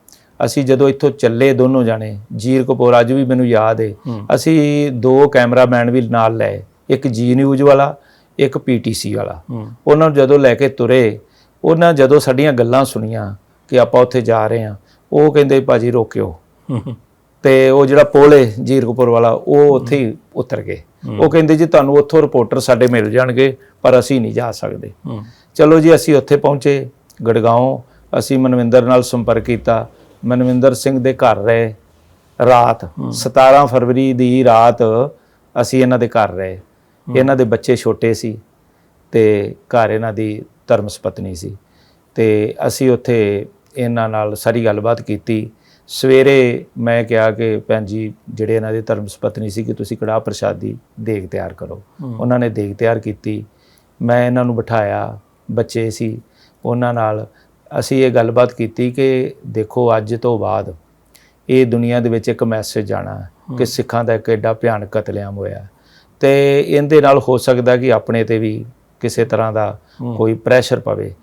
ਅਸੀਂ ਜਦੋਂ ਇੱਥੋਂ ਚੱਲੇ ਦੋਨੋਂ ਜਾਣੇ ਜੀਰ ਕਪੂਰ ਅੱਜ ਵੀ ਮੈਨੂੰ ਯਾਦ ਹੈ ਹੂੰ। ਅਸੀਂ ਦੋ ਕੈਮਰਾਮੈਨ ਵੀ ਨਾਲ ਲਏ ਇੱਕ ਜੀ ਨਿਊਜ਼ ਵਾਲਾ ਇੱਕ ਪੀਟੀਸੀ ਵਾਲਾ। ਉਹਨਾਂ ਨੂੰ ਜਦੋਂ ਲੈ ਕੇ ਤੁਰੇ ਉਹਨਾਂ ਜਦੋਂ ਸਾਡੀਆਂ ਗੱਲਾਂ ਸੁਣੀਆਂ ਕਿ ਆਪਾਂ ਉੱਥੇ ਜਾ ਰਹੇ ਹਾਂ ਉਹ ਕਹਿੰਦੇ ਭਾਜੀ ਰੋਕਿਓ। ਤੇ ਉਹ ਜਿਹੜਾ ਪੁਲ ਹੈ ਜੀਰਕਪੁਰ ਵਾਲਾ ਉਹ ਉੱਥੇ ਹੀ ਉਤਰ ਗਏ। ਉਹ ਕਹਿੰਦੇ ਜੀ ਤੁਹਾਨੂੰ ਉੱਥੋਂ ਰਿਪੋਰਟਰ ਸਾਡੇ ਮਿਲ ਜਾਣਗੇ ਪਰ ਅਸੀਂ ਨਹੀਂ ਜਾ ਸਕਦੇ। ਚਲੋ ਜੀ ਅਸੀਂ ਉੱਥੇ ਪਹੁੰਚੇ ਗੜਗਾਉਂ ਅਸੀਂ ਮਨਵਿੰਦਰ ਨਾਲ ਸੰਪਰਕ ਕੀਤਾ। ਮਨਵਿੰਦਰ ਸਿੰਘ ਦੇ ਘਰ ਰਹੇ। ਰਾਤ 17 ਫਰਵਰੀ ਦੀ ਰਾਤ ਅਸੀਂ ਇਹਨਾਂ ਦੇ ਘਰ ਰਹੇ। ਇਹਨਾਂ ਦੇ ਬੱਚੇ ਛੋਟੇ ਸੀ ਤੇ ਘਰ ਇਹਨਾਂ ਦੀ ਧਰਮਸ ਪਤਨੀ ਸੀ। ਤੇ ਅਸੀਂ ਉੱਥੇ ਇਹਨਾਂ ਨਾਲ ਸਾਰੀ ਗੱਲਬਾਤ ਕੀਤੀ। ਸਵੇਰੇ ਮੈਂ ਕਿਹਾ ਕਿ ਭੈਣ ਜੀ ਜਿਹੜੇ ਇਹਨਾਂ ਦੇ ਧਰਮਸ ਪਤਨੀ ਸੀ ਕਿ ਤੁਸੀਂ ਕੜਾਹ ਪ੍ਰਸ਼ਾਦੀ ਦੇਗ ਤਿਆਰ ਕਰੋ। ਉਹਨਾਂ ਨੇ ਦੇਗ ਤਿਆਰ ਕੀਤੀ। ਮੈਂ ਇਹਨਾਂ ਨੂੰ ਬਿਠਾਇਆ। ਬੱਚੇ ਸੀ। ਉਹਨਾਂ ਨਾਲ ਅਸੀਂ ਇਹ ਗੱਲਬਾਤ ਕੀਤੀ ਕਿ ਦੇਖੋ ਅੱਜ ਤੋਂ ਬਾਅਦ ਇਹ ਦੁਨੀਆ ਦੇ ਵਿੱਚ ਇੱਕ ਮੈਸੇਜ ਜਾਣਾ ਕਿ ਸਿੱਖਾਂ ਦਾ ਇੱਕ ਐਡਾ ਭਿਆਨਕ ਕਤਲੇਆਮ ਹੋਇਆ ਤੇ ਇਹਦੇ ਨਾਲ ਹੋ ਸਕਦਾ ਕਿ ਆਪਣੇ ਤੇ ਵੀ ਕਿਸੇ ਤਰ੍ਹਾਂ ਦਾ ਕੋਈ ਪ੍ਰੈਸ਼ਰ ਪਵੇ।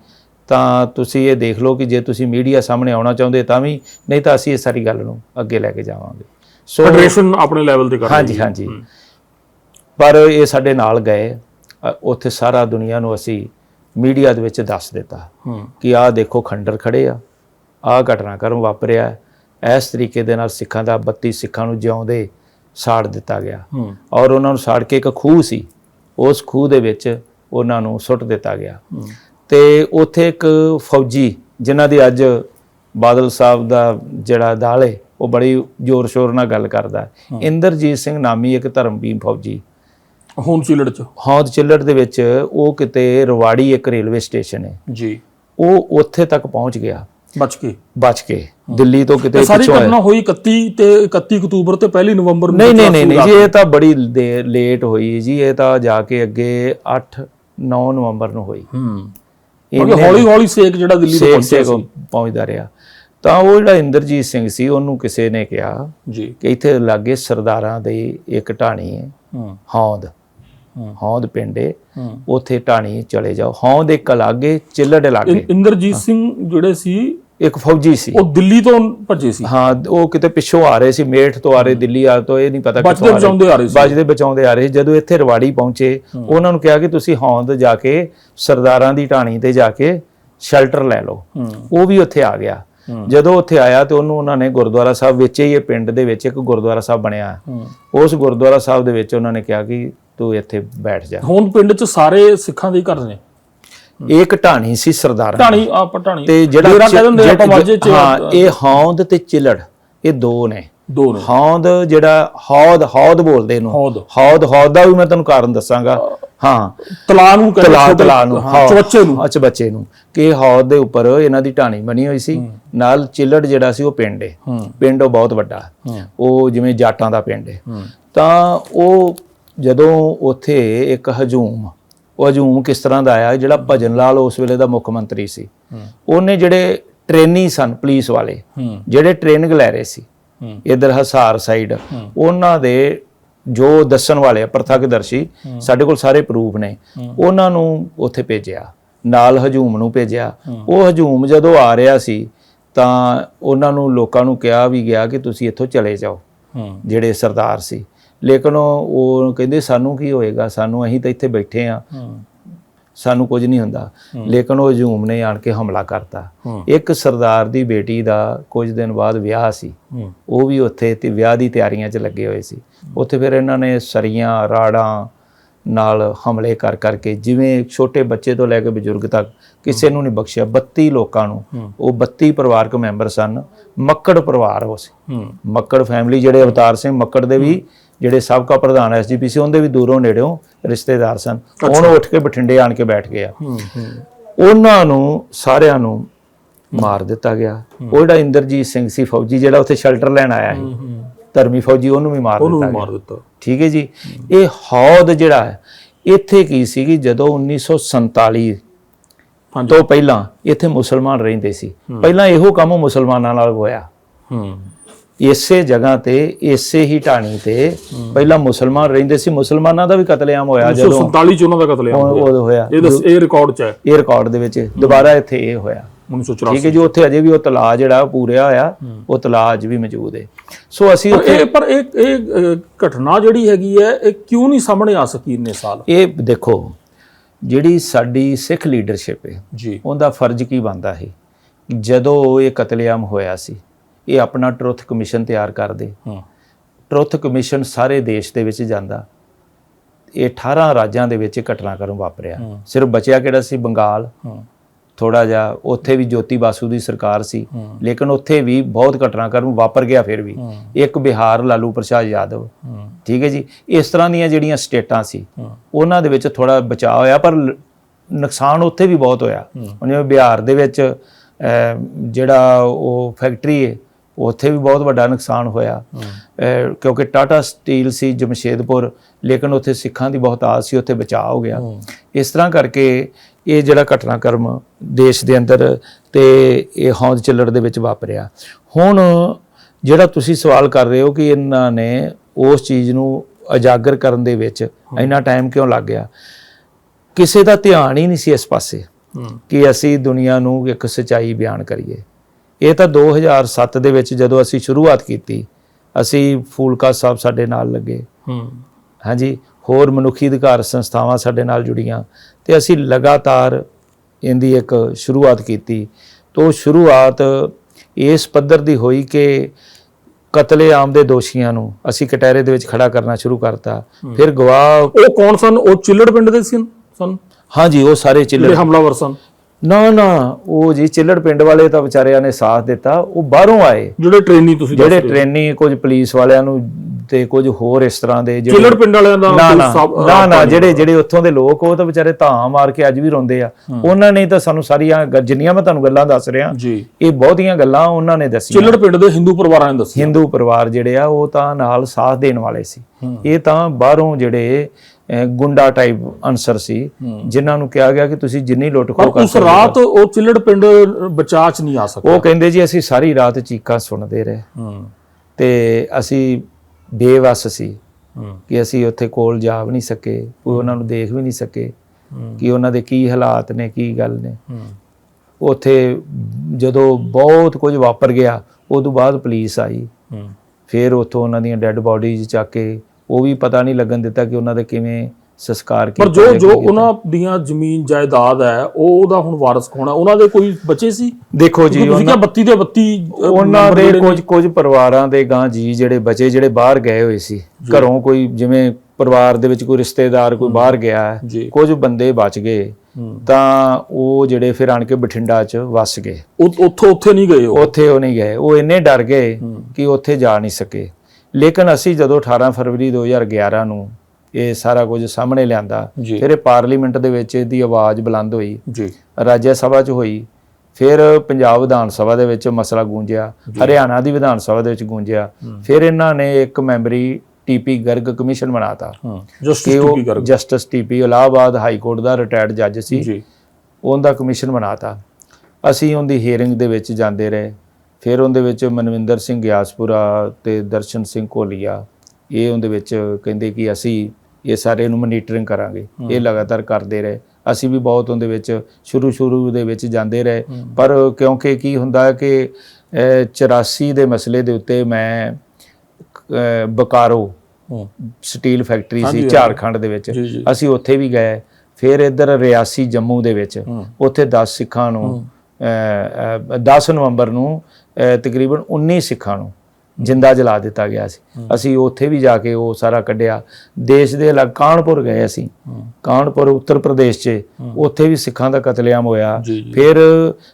ਤਾਂ ਤੁਸੀਂ ਇਹ ਦੇਖ ਲਓ ਕਿ ਜੇ ਤੁਸੀਂ ਮੀਡੀਆ ਸਾਹਮਣੇ ਆਉਣਾ ਚਾਹੁੰਦੇ ਤਾਂ ਵੀ ਨਹੀਂ ਤਾਂ ਅਸੀਂ ਇਹ ਸਾਰੀ ਗੱਲ ਨੂੰ ਅੱਗੇ ਲੈ ਕੇ ਜਾਵਾਂਗੇ। ਸੋ ਫੈਡਰੇਸ਼ਨ ਆਪਣੇ ਲੈਵਲ ਤੇ ਕਰ ਰਹੀ ਹਾਂਜੀ। ਹੈ। ਹਾਂਜੀ ਪਰ ਇਹ ਸਾਡੇ ਨਾਲ ਗਏ। ਉੱਥੇ ਸਾਰਾ ਦੁਨੀਆ ਨੂੰ ਅਸੀਂ ਮੀਡੀਆ ਦੇ ਵਿੱਚ ਦੱਸ ਦਿੱਤਾ ਕਿ ਆਹ ਦੇਖੋ ਖੰਡਰ ਖੜੇ ਆ ਆਹ ਘਟਨਾਕ੍ਰਮ ਵਾਪਰਿਆ। ਇਸ ਤਰੀਕੇ ਦੇ ਨਾਲ ਸਿੱਖਾਂ ਦਾ 32 ਸਿੱਖਾਂ ਨੂੰ ਜਿਉਂਦੇ ਸਾੜ ਦਿੱਤਾ ਗਿਆ। ਔਰ ਉਹਨਾਂ ਨੂੰ ਸਾੜ ਕੇ ਇੱਕ ਖੂਹ ਸੀ ਉਸ ਖੂਹ ਦੇ ਵਿੱਚ ਉਹਨਾਂ ਨੂੰ ਸੁੱਟ ਦਿੱਤਾ ਗਿਆ। ਤੇ ਉੱਥੇ ਇੱਕ ਫੌਜੀ ਜਿਨ੍ਹਾਂ ਦੀ ਅੱਜ ਬਾਦਲ ਸਾਹਿਬ ਦਾ ਜਿਹੜਾ ਦਾਲ ਉਹ ਬੜੀ ਜ਼ੋਰ ਸ਼ੋਰ ਨਾਲ ਗੱਲ ਕਰਦਾ। ਇੰਦਰਜੀਤ ਸਿੰਘ ਨਾਮੀ ਇੱਕ ਧਰਮਵੀਰ ਫੌਜੀ ਹੁਣ ਚਿਲੜ ਚ? ਹੌਦ ਚਿੱਲੜ ਦੇ ਵਿੱਚ ਉਹ ਕਿਤੇ ਰਵਾੜੀ ਇੱਕ ਰੇਲਵੇ ਸਟੇਸ਼ਨ ਹੈ। ਜੀ। ਉਹ ਉੱਥੇ ਤੱਕ ਪਹੁੰਚ ਗਿਆ। ਬਚ ਕੇ? ਬਚ ਕੇ। ਦਿੱਲੀ ਤੋਂ ਕਿਤੇ ਸਾਰੀ ਪਿੱਛੋਂ ਆਇਆ। ਘਟਨਾ ਹੋਈ 31 ਤੇ 31 ਅਕਤੂਬਰ ਤੇ 1 ਨਵੰਬਰ ਨੂੰ ਨਹੀਂ ਨਹੀਂ ਨਹੀਂ ਜੀ ਇਹ ਤਾਂ ਬੜੀ ਲੇਟ ਹੋਈ ਜੀ। ਇਹ ਤਾਂ ਜਾ ਕੇ ਅੱਗੇ 8 9 ਨਵੰਬਰ ਨੂੰ ਹੋਈ। ਹੂੰ। ਇਹ ਹੌਲੀ ਹੌਲੀ ਸੇਕ ਜਿਹੜਾ ਦਿੱਲੀ ਤੋਂ ਪਹੁੰਚਿਆ ਸੀ। ਪਹੁੰਚਦਾ ਰਿਹਾ। ਤਾਂ ਉਹ ਜਿਹੜਾ ਇੰਦਰਜੀਤ ਸਿੰਘ ਸੀ ਉਹਨੂੰ ਕਿਸੇ ਨੇ ਕਿਹਾ ਜੀ। ਕਿ ਇੱਥੇ ਲਾਗੇ ਸਰਦਾਰਾਂ ਦੀ ਇੱਕ ਢਾਣੀ ਹੈ ਹੂੰ। ਹੌਂਦ। ਹੂੰ ਹੌਂਦ ਪਿੰਡ ਉੱਥੇ ਢਾਣੀ ਚਲੇ ਜਾਓ। ਹੌਂਦ ਇੱਕ ਲਾਗੇ ਚਿੱਲੜ ਲਾਗੇ। ਇੰਦਰਜੀਤ ਸਿੰਘ ਜਿਹੜੇ ਸੀ ਇੱਕ ਫੌਜੀ ਸੀ। ਉਹ ਦਿੱਲੀ ਤੋਂ ਭੱਜੇ ਸੀ। ਹਾਂ ਉਹ ਕਿਤੇ ਪਿੱਛੋਂ ਆ ਰਹੇ ਸੀ ਮੇਠ ਤੋਂ ਆ ਰਹੇ ਦਿੱਲੀ ਆ ਤੋਂ ਇਹ ਨਹੀਂ ਪਤਾ ਬਚਦੇ ਬਚਾਉਂਦੇ ਆ ਰਹੇ ਸੀ। ਬਚਦੇ ਬਚਾਉਂਦੇ ਆ ਰਹੇ। ਜਦੋਂ ਇੱਥੇ ਰਵਾੜੀ ਪਹੁੰਚੇ ਉਹਨਾਂ ਨੂੰ ਕਿਹਾ ਕਿ ਤੁਸੀਂ ਹੌਂਦ ਜਾ ਕੇ ਸਰਦਾਰਾਂ ਦੀ ਢਾਣੀ ਤੇ ਜਾ ਕੇ ਸ਼ੈਲਟਰ ਲੈ ਲਓ। ਉਹ ਵੀ ਉੱਥੇ ਆ ਗਿਆ। ਜਦੋਂ ਉੱਥੇ ਆਇਆ ਤੇ ਉਹਨੂੰ ਉਹਨਾਂ ਨੇ ਗੁਰਦੁਆਰਾ ਸਾਹਿਬ ਵਿੱਚ ਹੀ ਇਹ ਪਿੰਡ ਦੇ ਵਿੱਚ ਇੱਕ ਗੁਰਦੁਆਰਾ ਸਾਹਿਬ ਬਣਿਆ। ਉਸ ਗੁਰਦੁਆਰਾ ਸਾਹਿਬ ਦੇ ਵਿੱਚ ਉਹਨਾਂ ਨੇ ਕਿਹਾ ਕਿ ਤੂੰ ਇੱਥੇ ਬੈਠ ਜਾ। ਹੁਣ ਪਿੰਡ ਚ ਸਾਰੇ ਸਿੱਖਾਂ ਦੇ ਘਰ ਨੇ। ਇਹ ਇੱਕ ਢਾਣੀ ਸੀ ਸਰਦਾਰਾਂ। ਢਾਣੀ ਆਪਾਂ ਢਾਣੀ। ਤੇ ਜਿਹੜਾ ਆਪਾਂ ਜਿਹੜਾ- ਮਾਝੇ ਚ ਹਾਂ ਇਹ ਹੌਂਦ ਤੇ ਚਿਲੜ ਇਹ ਦੋ ਨੇ। ਦੋ ਨੇ। ਹੌਂਦ ਜਿਹੜਾ ਹੌਦ ਹੌਦ ਬੋਲਦੇ ਇਹਨੂੰ। ਹੌਦ। ਹੌਦ ਦਾ ਵੀ ਮੈਂ ਤੁਹਾਨੂੰ ਕਾਰਨ ਦੱਸਾਂਗਾ। ਹਾਂ। ਤਲਾ ਨੂੰ ਤਲਾ ਤਲਾ ਨੂੰ ਚਵੱਚੇ ਨੂੰ। ਅੱਛਾ ਬੱਚੇ ਨੂੰ। ਕਿ ਹੌਦ ਦੇ ਉੱਪਰ ਇਹਨਾਂ ਦੀ ਢਾਣੀ ਬਣੀ ਹੋਈ ਸੀ। ਨਾਲ ਚਿਲੜ ਜਿਹੜਾ ਸੀ ਉਹ ਪਿੰਡ ਹੂੰ। ਪਿੰਡ ਉਹ ਬਹੁਤ ਵੱਡਾ। ਉਹ ਜਿਵੇਂ ਜਾਟਾਂ ਦਾ ਪਿੰਡ ਹੂੰ। ਤਾਂ ਉਹ ਜਦੋਂ ਉੱਥੇ ਇੱਕ ਹਜੂਮ ਉਹ ਹਜੂਮ ਕਿਸ ਤਰ੍ਹਾਂ ਦਾ ਆਇਆ ਜਿਹੜਾ ਭਜਨ ਲਾਲ ਉਸ ਵੇਲੇ ਦਾ ਮੁੱਖ ਮੰਤਰੀ ਸੀ। ਉਹਨੇ ਜਿਹੜੇ ਟ੍ਰੇਨੀ ਸਨ ਪੁਲਿਸ ਵਾਲੇ ਜਿਹੜੇ ਟ੍ਰੇਨਿੰਗ ਲੈ ਰਹੇ ਸੀ। ਇਧਰ ਹਸਾਰ ਸਾਈਡ ਉਹਨਾਂ ਦੇ ਜੋ ਦੱਸਣ ਵਾਲੇ ਆ, ਪ੍ਰਤੱਖਦਰਸ਼ੀ ਸਾਡੇ ਕੋਲ ਸਾਰੇ ਪ੍ਰੂਫ ਨੇ। ਉਹਨਾਂ ਨੂੰ ਉੱਥੇ ਭੇਜਿਆ। ਨਾਲ ਹਜੂਮ ਨੂੰ ਭੇਜਿਆ। ਉਹ ਹਜੂਮ ਜਦੋਂ ਆ ਰਿਹਾ ਸੀ ਤਾਂ ਉਹਨਾਂ ਨੂੰ ਲੋਕਾਂ ਨੂੰ ਕਿਹਾ ਵੀ ਗਿਆ ਕਿ ਤੁਸੀਂ ਇੱਥੋਂ ਚਲੇ ਜਾਓ ਜਿਹੜੇ ਸਰਦਾਰ ਸੀ। ਲੇਕਿਨ ਉਹ ਕਹਿੰਦੇ ਸਾਨੂੰ ਕੀ ਹੋਏਗਾ? ਸਾਨੂੰ ਅਸੀਂ ਤਾਂ ਇੱਥੇ ਬੈਠੇ ਆ ਸਾਨੂੰ ਕੁਝ ਨਹੀਂ ਹੁੰਦਾ। ਲੇਕਿਨ ਉਹ ਹਜੂਮ ਨੇ ਆਣ ਕੇ ਹਮਲਾ ਕਰਤਾ। ਇੱਕ ਸਰਦਾਰ ਦੀ ਬੇਟੀ ਦਾ ਕੁਝ ਦਿਨ ਬਾਅਦ ਵਿਆਹ ਸੀ। ਉਹ ਵੀ ਉੱਥੇ ਤੇ ਵਿਆਹ ਦੀ ਤਿਆਰੀਆਂ 'ਚ ਲੱਗੇ ਹੋਏ ਸੀ। ਉੱਥੇ ਫਿਰ ਇਹਨਾਂ ਨੇ ਸਰੀਆਂ ਰਾੜਾਂ ਨਾਲ ਹਮਲੇ ਕਰ ਕਰਕੇ ਜਿਵੇਂ ਛੋਟੇ ਬੱਚੇ ਤੋਂ ਲੈ ਕੇ ਬਜ਼ੁਰਗ ਤੱਕ ਕਿਸੇ ਨੂੰ ਨਹੀਂ ਬਖਸ਼ਿਆ 32 ਲੋਕਾਂ ਨੂੰ। ਉਹ 32 ਪਰਿਵਾਰਕ ਮੈਂਬਰ ਸਨ। ਮੱਕੜ ਪਰਿਵਾਰ ਉਹ ਸੀ। ਮੱਕੜ ਫੈਮਿਲੀ ਜਿਹੜੇ ਅਵਤਾਰ ਸਿੰਘ ਮੱਕੜ ਦੇ ਵੀ ਜਿਹੜੇ ਸਾਬਕਾ ਪ੍ਰਧਾਨ ਐਸਜੀਪੀ ਸੀ ਉਹਦੇ ਵੀ ਦੂਰੋਂ ਨੇੜਿਓਂ ਰਿਸ਼ਤੇਦਾਰ ਸਨ। ਹੁਣ ਉੱਠ ਕੇ ਬਠਿੰਡੇ ਆਣ ਕੇ ਬੈਠ ਗਏ ਆ। ਉਹਨਾਂ ਨੂੰ ਸਾਰਿਆਂ ਨੂੰ ਮਾਰ ਦਿੱਤਾ ਗਿਆ। ਉਹ ਜਿਹੜਾ ਇੰਦਰਜੀਤ ਸਿੰਘ ਸੀ ਫੌਜੀ ਜਿਹੜਾ ਉੱਥੇ ਸ਼ੈਲਟਰ ਲੈਣ ਆਇਆ ਸੀ ਧਰਮੀ ਫੌਜੀ ਉਹਨੂੰ ਵੀ ਮਾਰ ਉਹਨੂੰ ਦਿੱਤਾ ਮਾਰ ਦਿੱਤਾ। ਠੀਕ ਹੈ ਜੀ? ਇਹ ਹੌਦ ਜਿਹੜਾ ਹੈ ਇੱਥੇ ਕੀ ਸੀ ਕਿ ਜਦੋਂ 1947 ਹਾਂਜੀ। ਤੋਂ ਪਹਿਲਾਂ ਇੱਥੇ ਮੁਸਲਮਾਨ ਰਹਿੰਦੇ ਸੀ। ਪਹਿਲਾਂ ਇਹੋ ਕੰਮ ਮੁਸਲਮਾਨਾਂ ਨਾਲ ਹੋਇਆ। ਹੂੰ। ਇਸੇ ਜਗ੍ਹਾ ਤੇ ਇਸੇ ਹੀ ਢਾਣੀ ਤੇ ਪਹਿਲਾਂ ਮੁਸਲਮਾਨ ਰਹਿੰਦੇ ਸੀ ਮੁਸਲਮਾਨਾਂ ਦਾ ਵੀ ਕਤਲੇਆਮ ਹੋਇਆ ਜਦੋਂ 1947 ਚ ਉਹਨਾਂ ਦਾ ਕਤਲ ਉਹ ਉਹ ਹੋਇਆ। ਇਹ ਦੱਸ ਇਹ ਰਿਕਾਰਡ ਚ ਹੈ। ਇਹ ਰਿਕਾਰਡ ਦੇ ਵਿੱਚ ਦੁਬਾਰਾ ਇੱਥੇ ਇਹ ਹੋਇਆ। 1984 ਠੀਕ ਹੈ ਜੀ ਉੱਥੇ ਅਜੇ ਵੀ ਉਹ ਤਲਾਅ ਜਿਹੜਾ ਪੂਰਿਆ ਹੋਇਆ ਉਹ ਤਲਾਅ ਅੱਜ ਵੀ ਮੌਜੂਦ ਹੈ। ਸੋ ਅਸੀਂ ਉੱਥੇ ਪਰ ਇਹ ਇਹ ਘਟਨਾ ਜਿਹੜੀ ਹੈਗੀ ਹੈ ਇਹ ਕਿਉਂ ਨਹੀਂ ਸਾਹਮਣੇ ਆ ਸਕੀ ਇੰਨੇ ਸਾਲ? ਇਹ ਦੇਖੋ ਜਿਹੜੀ ਸਾਡੀ ਸਿੱਖ ਲੀਡਰਸ਼ਿਪ ਹੈ ਜੀ। ਉਹਦਾ ਫਰਜ਼ ਕੀ ਬਣਦਾ ਹੈ? ਜਦੋਂ ਇਹ ਕਤਲੇਆਮ ਹੋਇਆ ਸੀ ਇਹ ਆਪਣਾ ਟਰੁੱਥ ਕਮਿਸ਼ਨ ਤਿਆਰ ਕਰਦੇ। ਹੂੰ। ਟਰੁੱਥ ਕਮਿਸ਼ਨ ਸਾਰੇ ਦੇਸ਼ ਦੇ ਵਿੱਚ ਜਾਂਦਾ। ਇਹ 18 ਰਾਜਾਂ ਦੇ ਵਿੱਚ ਘਟਨਾਕ੍ਰਮ ਵਾਪਰਿਆ। ਸਿਰਫ ਬਚਿਆ ਕਿਹੜਾ ਸੀ? ਬੰਗਾਲ। ਹੂੰ। ਥੋੜਾ ਜਿਹਾ ਉੱਥੇ ਵੀ ਜੋਤੀ ਬਾਸੂ ਦੀ ਸਰਕਾਰ ਸੀ। ਲੇਕਿਨ ਉੱਥੇ ਵੀ ਬਹੁਤ ਘਟਨਾਕ੍ਰਮ ਵਾਪਰ ਗਿਆ ਫਿਰ ਵੀ। ਇੱਕ ਬਿਹਾਰ ਲਾਲੂ ਪ੍ਰਸਾਦ ਯਾਦਵ। ਠੀਕ ਹੈ ਜੀ? ਇਸ ਤਰ੍ਹਾਂ ਦੀਆਂ ਜਿਹੜੀਆਂ ਸਟੇਟਾਂ ਸੀ ਉਹਨਾਂ ਦੇ ਵਿੱਚ ਥੋੜਾ ਬਚਾਅ ਹੋਇਆ ਪਰ ਨੁਕਸਾਨ ਉੱਥੇ ਵੀ ਬਹੁਤ ਹੋਇਆ। ਜਿਵੇਂ ਬਿਹਾਰ ਦੇ ਵਿੱਚ ਜਿਹੜਾ ਉਹ ਫੈਕਟਰੀ ਹੈ ਉੱਥੇ ਵੀ ਬਹੁਤ ਵੱਡਾ ਨੁਕਸਾਨ ਹੋਇਆ। ਕਿਉਂਕਿ ਟਾਟਾ ਸਟੀਲ ਸੀ ਜਮਸ਼ੇਦਪੁਰ ਲੇਕਿਨ ਉੱਥੇ ਸਿੱਖਾਂ ਦੀ ਬਹੁਤ ਆਸ ਸੀ ਉੱਥੇ ਬਚਾਅ ਹੋ ਗਿਆ। ਇਸ ਤਰ੍ਹਾਂ ਕਰਕੇ ਇਹ ਜਿਹੜਾ ਘਟਨਾਕ੍ਰਮ ਦੇਸ਼ ਦੇ ਅੰਦਰ ਤੇ ਇਹ ਹੌਂਦ ਚੱਲੜ ਦੇ ਵਿੱਚ ਵਾਪਰਿਆ। ਹੁਣ ਜਿਹੜਾ ਤੁਸੀਂ ਸਵਾਲ ਕਰ ਰਹੇ ਹੋ ਕਿ ਇਹਨਾਂ ਨੇ ਉਸ ਚੀਜ਼ ਨੂੰ ਉਜਾਗਰ ਕਰਨ ਦੇ ਵਿੱਚ ਇੰਨਾ ਟਾਈਮ ਕਿਉਂ ਲੱਗ ਗਿਆ? ਕਿਸੇ ਦਾ ਧਿਆਨ ਹੀ ਨਹੀਂ ਸੀ ਇਸ ਪਾਸੇ ਕਿ ਅਸੀਂ ਦੁਨੀਆ ਨੂੰ ਇੱਕ ਸਚਾਈ ਬਿਆਨ ਕਰੀਏ। ਇਹ ਤਾਂ 2007 ਦੇ ਵਿੱਚ ਜਦੋਂ ਅਸੀਂ ਸ਼ੁਰੂਆਤ ਕੀਤੀ ਅਸੀਂ ਫੂਲਕਾ ਸਾਹਿਬ ਸਾਡੇ ਨਾਲ ਲੱਗੇ। ਹੂੰ। ਹਾਂਜੀ ਹੋਰ ਮਨੁੱਖੀ ਅਧਿਕਾਰ ਸੰਸਥਾਵਾਂ ਸਾਡੇ ਨਾਲ ਜੁੜੀਆਂ ਤੇ ਅਸੀਂ ਲਗਾਤਾਰ ਇਹਦੀ ਇੱਕ ਸ਼ੁਰੂਆਤ ਕੀਤੀ। ਤੋਂ ਸ਼ੁਰੂਆਤ ਇਸ ਪੱਧਰ ਦੀ ਹੋਈ ਕਿ ਕਤਲੇਆਮ ਦੇ ਦੋਸ਼ੀਆਂ ਨੂੰ ਅਸੀਂ ਕਟਹਿਰੇ ਦੇ ਵਿੱਚ ਖੜਾ ਕਰਨਾ ਸ਼ੁਰੂ ਕਰਤਾ। ਫਿਰ ਗਵਾਹ ਉਹ ਕੌਣ ਸਨ? ਉਹ ਚਿੱਲੜ ਪਿੰਡ ਦੇ ਸਨ ਸਨ? ਹਾਂਜੀ ਉਹ ਸਾਰੇ ਚਿੱਲੜ ਹਮਲਾਵਰ ਸਨ। ਨਾ ਨਾ ਉਹ ਜੀ ਚਿੱਲੜ ਪਿੰਡ ਵਾਲੇ ਤਾਂ ਵਿਚਾਰਿਆਂ ਨੇ ਸਾਥ ਦਿੱਤਾ ਉਹ ਬਾਹਰੋਂ ਆਏ। ਜਿਹੜੇ ਟ੍ਰੇਨੀ ਤੁਸੀਂ ਜਿਹੜੇ। ਟ੍ਰੇਨੀ ਕੁਝ ਪੁਲਿਸ ਵਾਲਿਆਂ ਨੂੰ ਤੇ ਕੁਝ ਹੋਰ ਇਸ ਤਰ੍ਹਾਂ ਦੇ ਜਿਹੜੇ- ਚਿੱਲੜ ਪਿੰਡ ਵਾਲਿਆਂ ਦਾ ਨਾ ਨਾ ਜਿਹੜੇ ਜਿਹੜੇ ਉੱਥੋਂ ਦੇ ਲੋਕ ਉਹ ਤਾਂ ਵਿਚਾਰੇ ਧਾਂ ਮਾਰ ਕੇ ਅੱਜ ਵੀ ਰੋਂਦੇ ਆ। ਉਹਨਾਂ ਨੇ ਤਾਂ ਸਾਨੂੰ ਸਾਰੀਆਂ ਜਿੰਨੀਆਂ ਮੈਂ ਤੁਹਾਨੂੰ ਗੱਲਾਂ ਦੱਸ ਰਿਹਾ ਇਹ ਬਹੁਤੀਆਂ ਗੱਲਾਂ ਉਹਨਾਂ ਨੇ ਦੱਸੀਆਂ। ਚਿੱਲੜ ਪਿੰਡ ਦੇ ਹਿੰਦੂ ਪਰਿਵਾਰਾਂ ਨੇ ਦੱਸਿਆ। ਹਿੰਦੂ ਪਰਿਵਾਰ ਜਿਹੜੇ ਆ ਉਹ ਤਾਂ ਨਾਲ ਸਾਥ ਦੇਣ ਵਾਲੇ ਸੀ। ਇਹ ਤਾਂ ਬਾਹਰੋਂ ਜਿਹੜੇ ਗੁੰਡਾ ਟਾਈਪ ਅਨਸਰ ਸੀ ਜਿਨ੍ਹਾਂ ਨੂੰ ਕਿਹਾ ਗਿਆ ਕਿ ਤੁਸੀਂ ਜਿੰਨੀ ਲੁੱਟ ਪਰ ਕਰ ਉਸ ਰਾਤ ਉਹ ਚਿੱਲੜ ਪਿੰਡ ਬਚਾਅ ਚ ਨਹੀਂ ਆ ਸਕਿਆ ਉਹ ਕਹਿੰਦੇ ਜੀ ਅਸੀਂ ਸਾਰੀ ਰਾਤ ਚੀਕਾਂ ਸੁਣਦੇ ਰਹੇ। ਤੇ ਅਸੀਂ ਬੇਵਸ ਸੀ ਕਿ ਅਸੀਂ ਉੱਥੇ ਕੋਲ ਜਾ ਵੀ ਨਹੀਂ ਸਕੇ ਕੋਈ ਉਹਨਾਂ ਨੂੰ ਦੇਖ ਵੀ ਨਹੀਂ ਸਕੇ ਕਿ ਉਹਨਾਂ ਦੇ ਕੀ ਹਾਲਾਤ ਨੇ ਕੀ ਗੱਲ ਨੇ। ਉੱਥੇ ਜਦੋਂ ਬਹੁਤ ਕੁਝ ਵਾਪਰ ਗਿਆ ਉਦੋਂ ਬਾਅਦ ਪੁਲਿਸ ਆਈ। ਫਿਰ ਉੱਥੋਂ ਉਹਨਾਂ ਦੀਆਂ ਡੈੱਡ ਬਾਡੀਜ਼ ਚੱਕ ਕੇ ਉਹ ਵੀ ਪਤਾ ਨਹੀਂ ਲੱਗਣ ਦਿੱਤਾ ਕਿ ਉਹਨਾਂ ਦੇ ਕਿਵੇਂ ਸੰਸਕਾਰ ਪਰ ਕੀਤਾ ਜੋ ਗਿਆ, ਜੋ ਕੀਤਾ। ਉਹਨਾਂ ਦੀਆਂ ਜ਼ਮੀਨ ਜਾਇਦਾਦ ਹੈ ਉਹ ਉਹਦਾ ਹੁਣ ਵਾਰਸ ਕੌਣ ਹੈ? ਉਹਨਾਂ ਦੇ ਕੋਈ ਬੱਚੇ ਸੀ? ਦੇਖੋ ਜੀ ਉਹਨਾਂ ਕਿਹਾ 32 ਦੇ 32 ਅਹ, ਉਹਨਾਂ ਦੇ। ਕੁਝ ਕੁਝ ਪਰਿਵਾਰਾਂ ਦੇ ਗਾਂ ਜੀ ਜਿਹੜੇ ਬਚੇ ਜਿਹੜੇ ਬਾਹਰ ਗਏ ਹੋਏ ਸੀ। ਘਰੋਂ ਕੋਈ ਜਿਵੇਂ ਪਰਿਵਾਰ ਦੇ ਵਿੱਚ ਕੋਈ ਰਿਸ਼ਤੇਦਾਰ ਕੋਈ ਬਾਹਰ ਗਿਆ ਹੈ ਜੀ। ਕੁਝ ਬੰਦੇ ਬਚ ਗਏ। ਤਾਂ ਉਹ ਜਿਹੜੇ ਫਿਰ ਆਣ ਕੇ ਬਠਿੰਡਾ 'ਚ ਵਸ ਗਏ। ਉੱਥੋਂ ਉੱਥੇ ਨਹੀਂ ਗਏ ਉਹ? ਉੱਥੇ ਉਹ ਨਹੀਂ ਗਏ। ਉਹ ਇੰਨੇ ਡਰ ਗਏ। ਕਿ ਉੱਥੇ ਜਾ ਨਹੀਂ ਸਕੇ। ਲੇਕਿਨ ਅਸੀਂ ਜਦੋਂ 18 ਫਰਵਰੀ 2011 ਨੂੰ ਇਹ ਸਾਰਾ ਕੁਝ ਸਾਹਮਣੇ ਲਿਆਂਦਾ ਫਿਰ ਇਹ ਪਾਰਲੀਮੈਂਟ ਦੇ ਵਿੱਚ ਇਹਦੀ ਆਵਾਜ਼ ਬੁਲੰਦ ਹੋਈ। ਜੀ। ਰਾਜ ਸਭਾ 'ਚ ਹੋਈ ਫਿਰ ਪੰਜਾਬ ਵਿਧਾਨ ਸਭਾ ਦੇ ਵਿੱਚ ਮਸਲਾ ਗੂੰਜਿਆ ਹਰਿਆਣਾ ਦੀ ਵਿਧਾਨ ਸਭਾ ਦੇ ਵਿੱਚ ਗੂੰਜਿਆ ਫਿਰ ਇਹਨਾਂ ਨੇ ਇੱਕ ਮੈਂਬਰੀ ਟੀਪੀ ਗਰਗ ਕਮਿਸ਼ਨ ਬਣਾਤਾ। ਜਸਟਿਸ ਟੀਪੀ ਕਰ justice TP Allahabad high court ਦਾ ਰਿਟਾਇਰਡ ਜੱਜ ਸੀ। ਜੀ। ਉਹਦਾ ਕਮਿਸ਼ਨ ਬਣਾਤਾ। ਅਸੀਂ ਉਹਦੀ ਹੀਅਰਿੰਗ ਦੇ ਵਿੱਚ ਜਾਂਦੇ ਰਹੇ। ਫਿਰ ਉਹਦੇ ਵਿੱਚ ਮਨਵਿੰਦਰ ਸਿੰਘ ਗਿਆਸਪੁਰਾ ਤੇ ਦਰਸ਼ਨ ਸਿੰਘ ਕੋਲੀਆ ਇਹ ਉਹਦੇ ਵਿੱਚ ਕਹਿੰਦੇ ਕਿ ਅਸੀਂ ਇਹ ਸਾਰੇ ਨੂੰ ਮੋਨੀਟਰਿੰਗ ਕਰਾਂਗੇ। ਇਹ ਲਗਾਤਾਰ ਕਰਦੇ ਰਹੇ। ਅਸੀਂ ਵੀ ਬਹੁਤ ਉਹਦੇ ਵਿੱਚ ਸ਼ੁਰੂ ਸ਼ੁਰੂ ਦੇ ਵਿੱਚ ਜਾਂਦੇ ਰਹੇ। ਪਰ ਕਿਉਂਕਿ ਕੀ ਹੁੰਦਾ ਕਿ ਅਹ, 84 ਦੇ ਮਸਲੇ ਦੇ ਉੱਤੇ ਮੈਂ ਬਕਾਰੋ ਸਟੀਲ ਫੈਕਟਰੀ ਸੀ। ਝਾਰਖੰਡ ਦੇ ਵਿੱਚ। ਅਸੀਂ ਉੱਥੇ ਵੀ ਗਏ। ਫਿਰ ਇੱਧਰ ਰਿਆਸੀ ਜੰਮੂ ਦੇ ਵਿੱਚ। ਉੱਥੇ 10 ਸਿੱਖਾਂ ਨੂੰ 10 ਨਵੰਬਰ ਨੂੰ ਤਕਰੀਬਨ 19 ਸਿੱਖਾਂ ਨੂੰ ਜਿੰਦਾ ਜਲਾ ਦਿੱਤਾ ਗਿਆ ਸੀ। ਅਸੀਂ ਉੱਥੇ ਵੀ ਜਾ ਕੇ ਉਹ ਸਾਰਾ ਕੱਢਿਆ। ਦੇਸ਼ ਦੇ ਅਲੱਗ ਕਾਨਪੁਰ ਗਏ ਅਸੀਂ। ਕਾਨਪੁਰ ਉੱਤਰ ਪ੍ਰਦੇਸ਼ 'ਚ ਉੱਥੇ ਵੀ ਸਿੱਖਾਂ ਦਾ ਕਤਲੇਆਮ ਹੋਇਆ। ਫਿਰ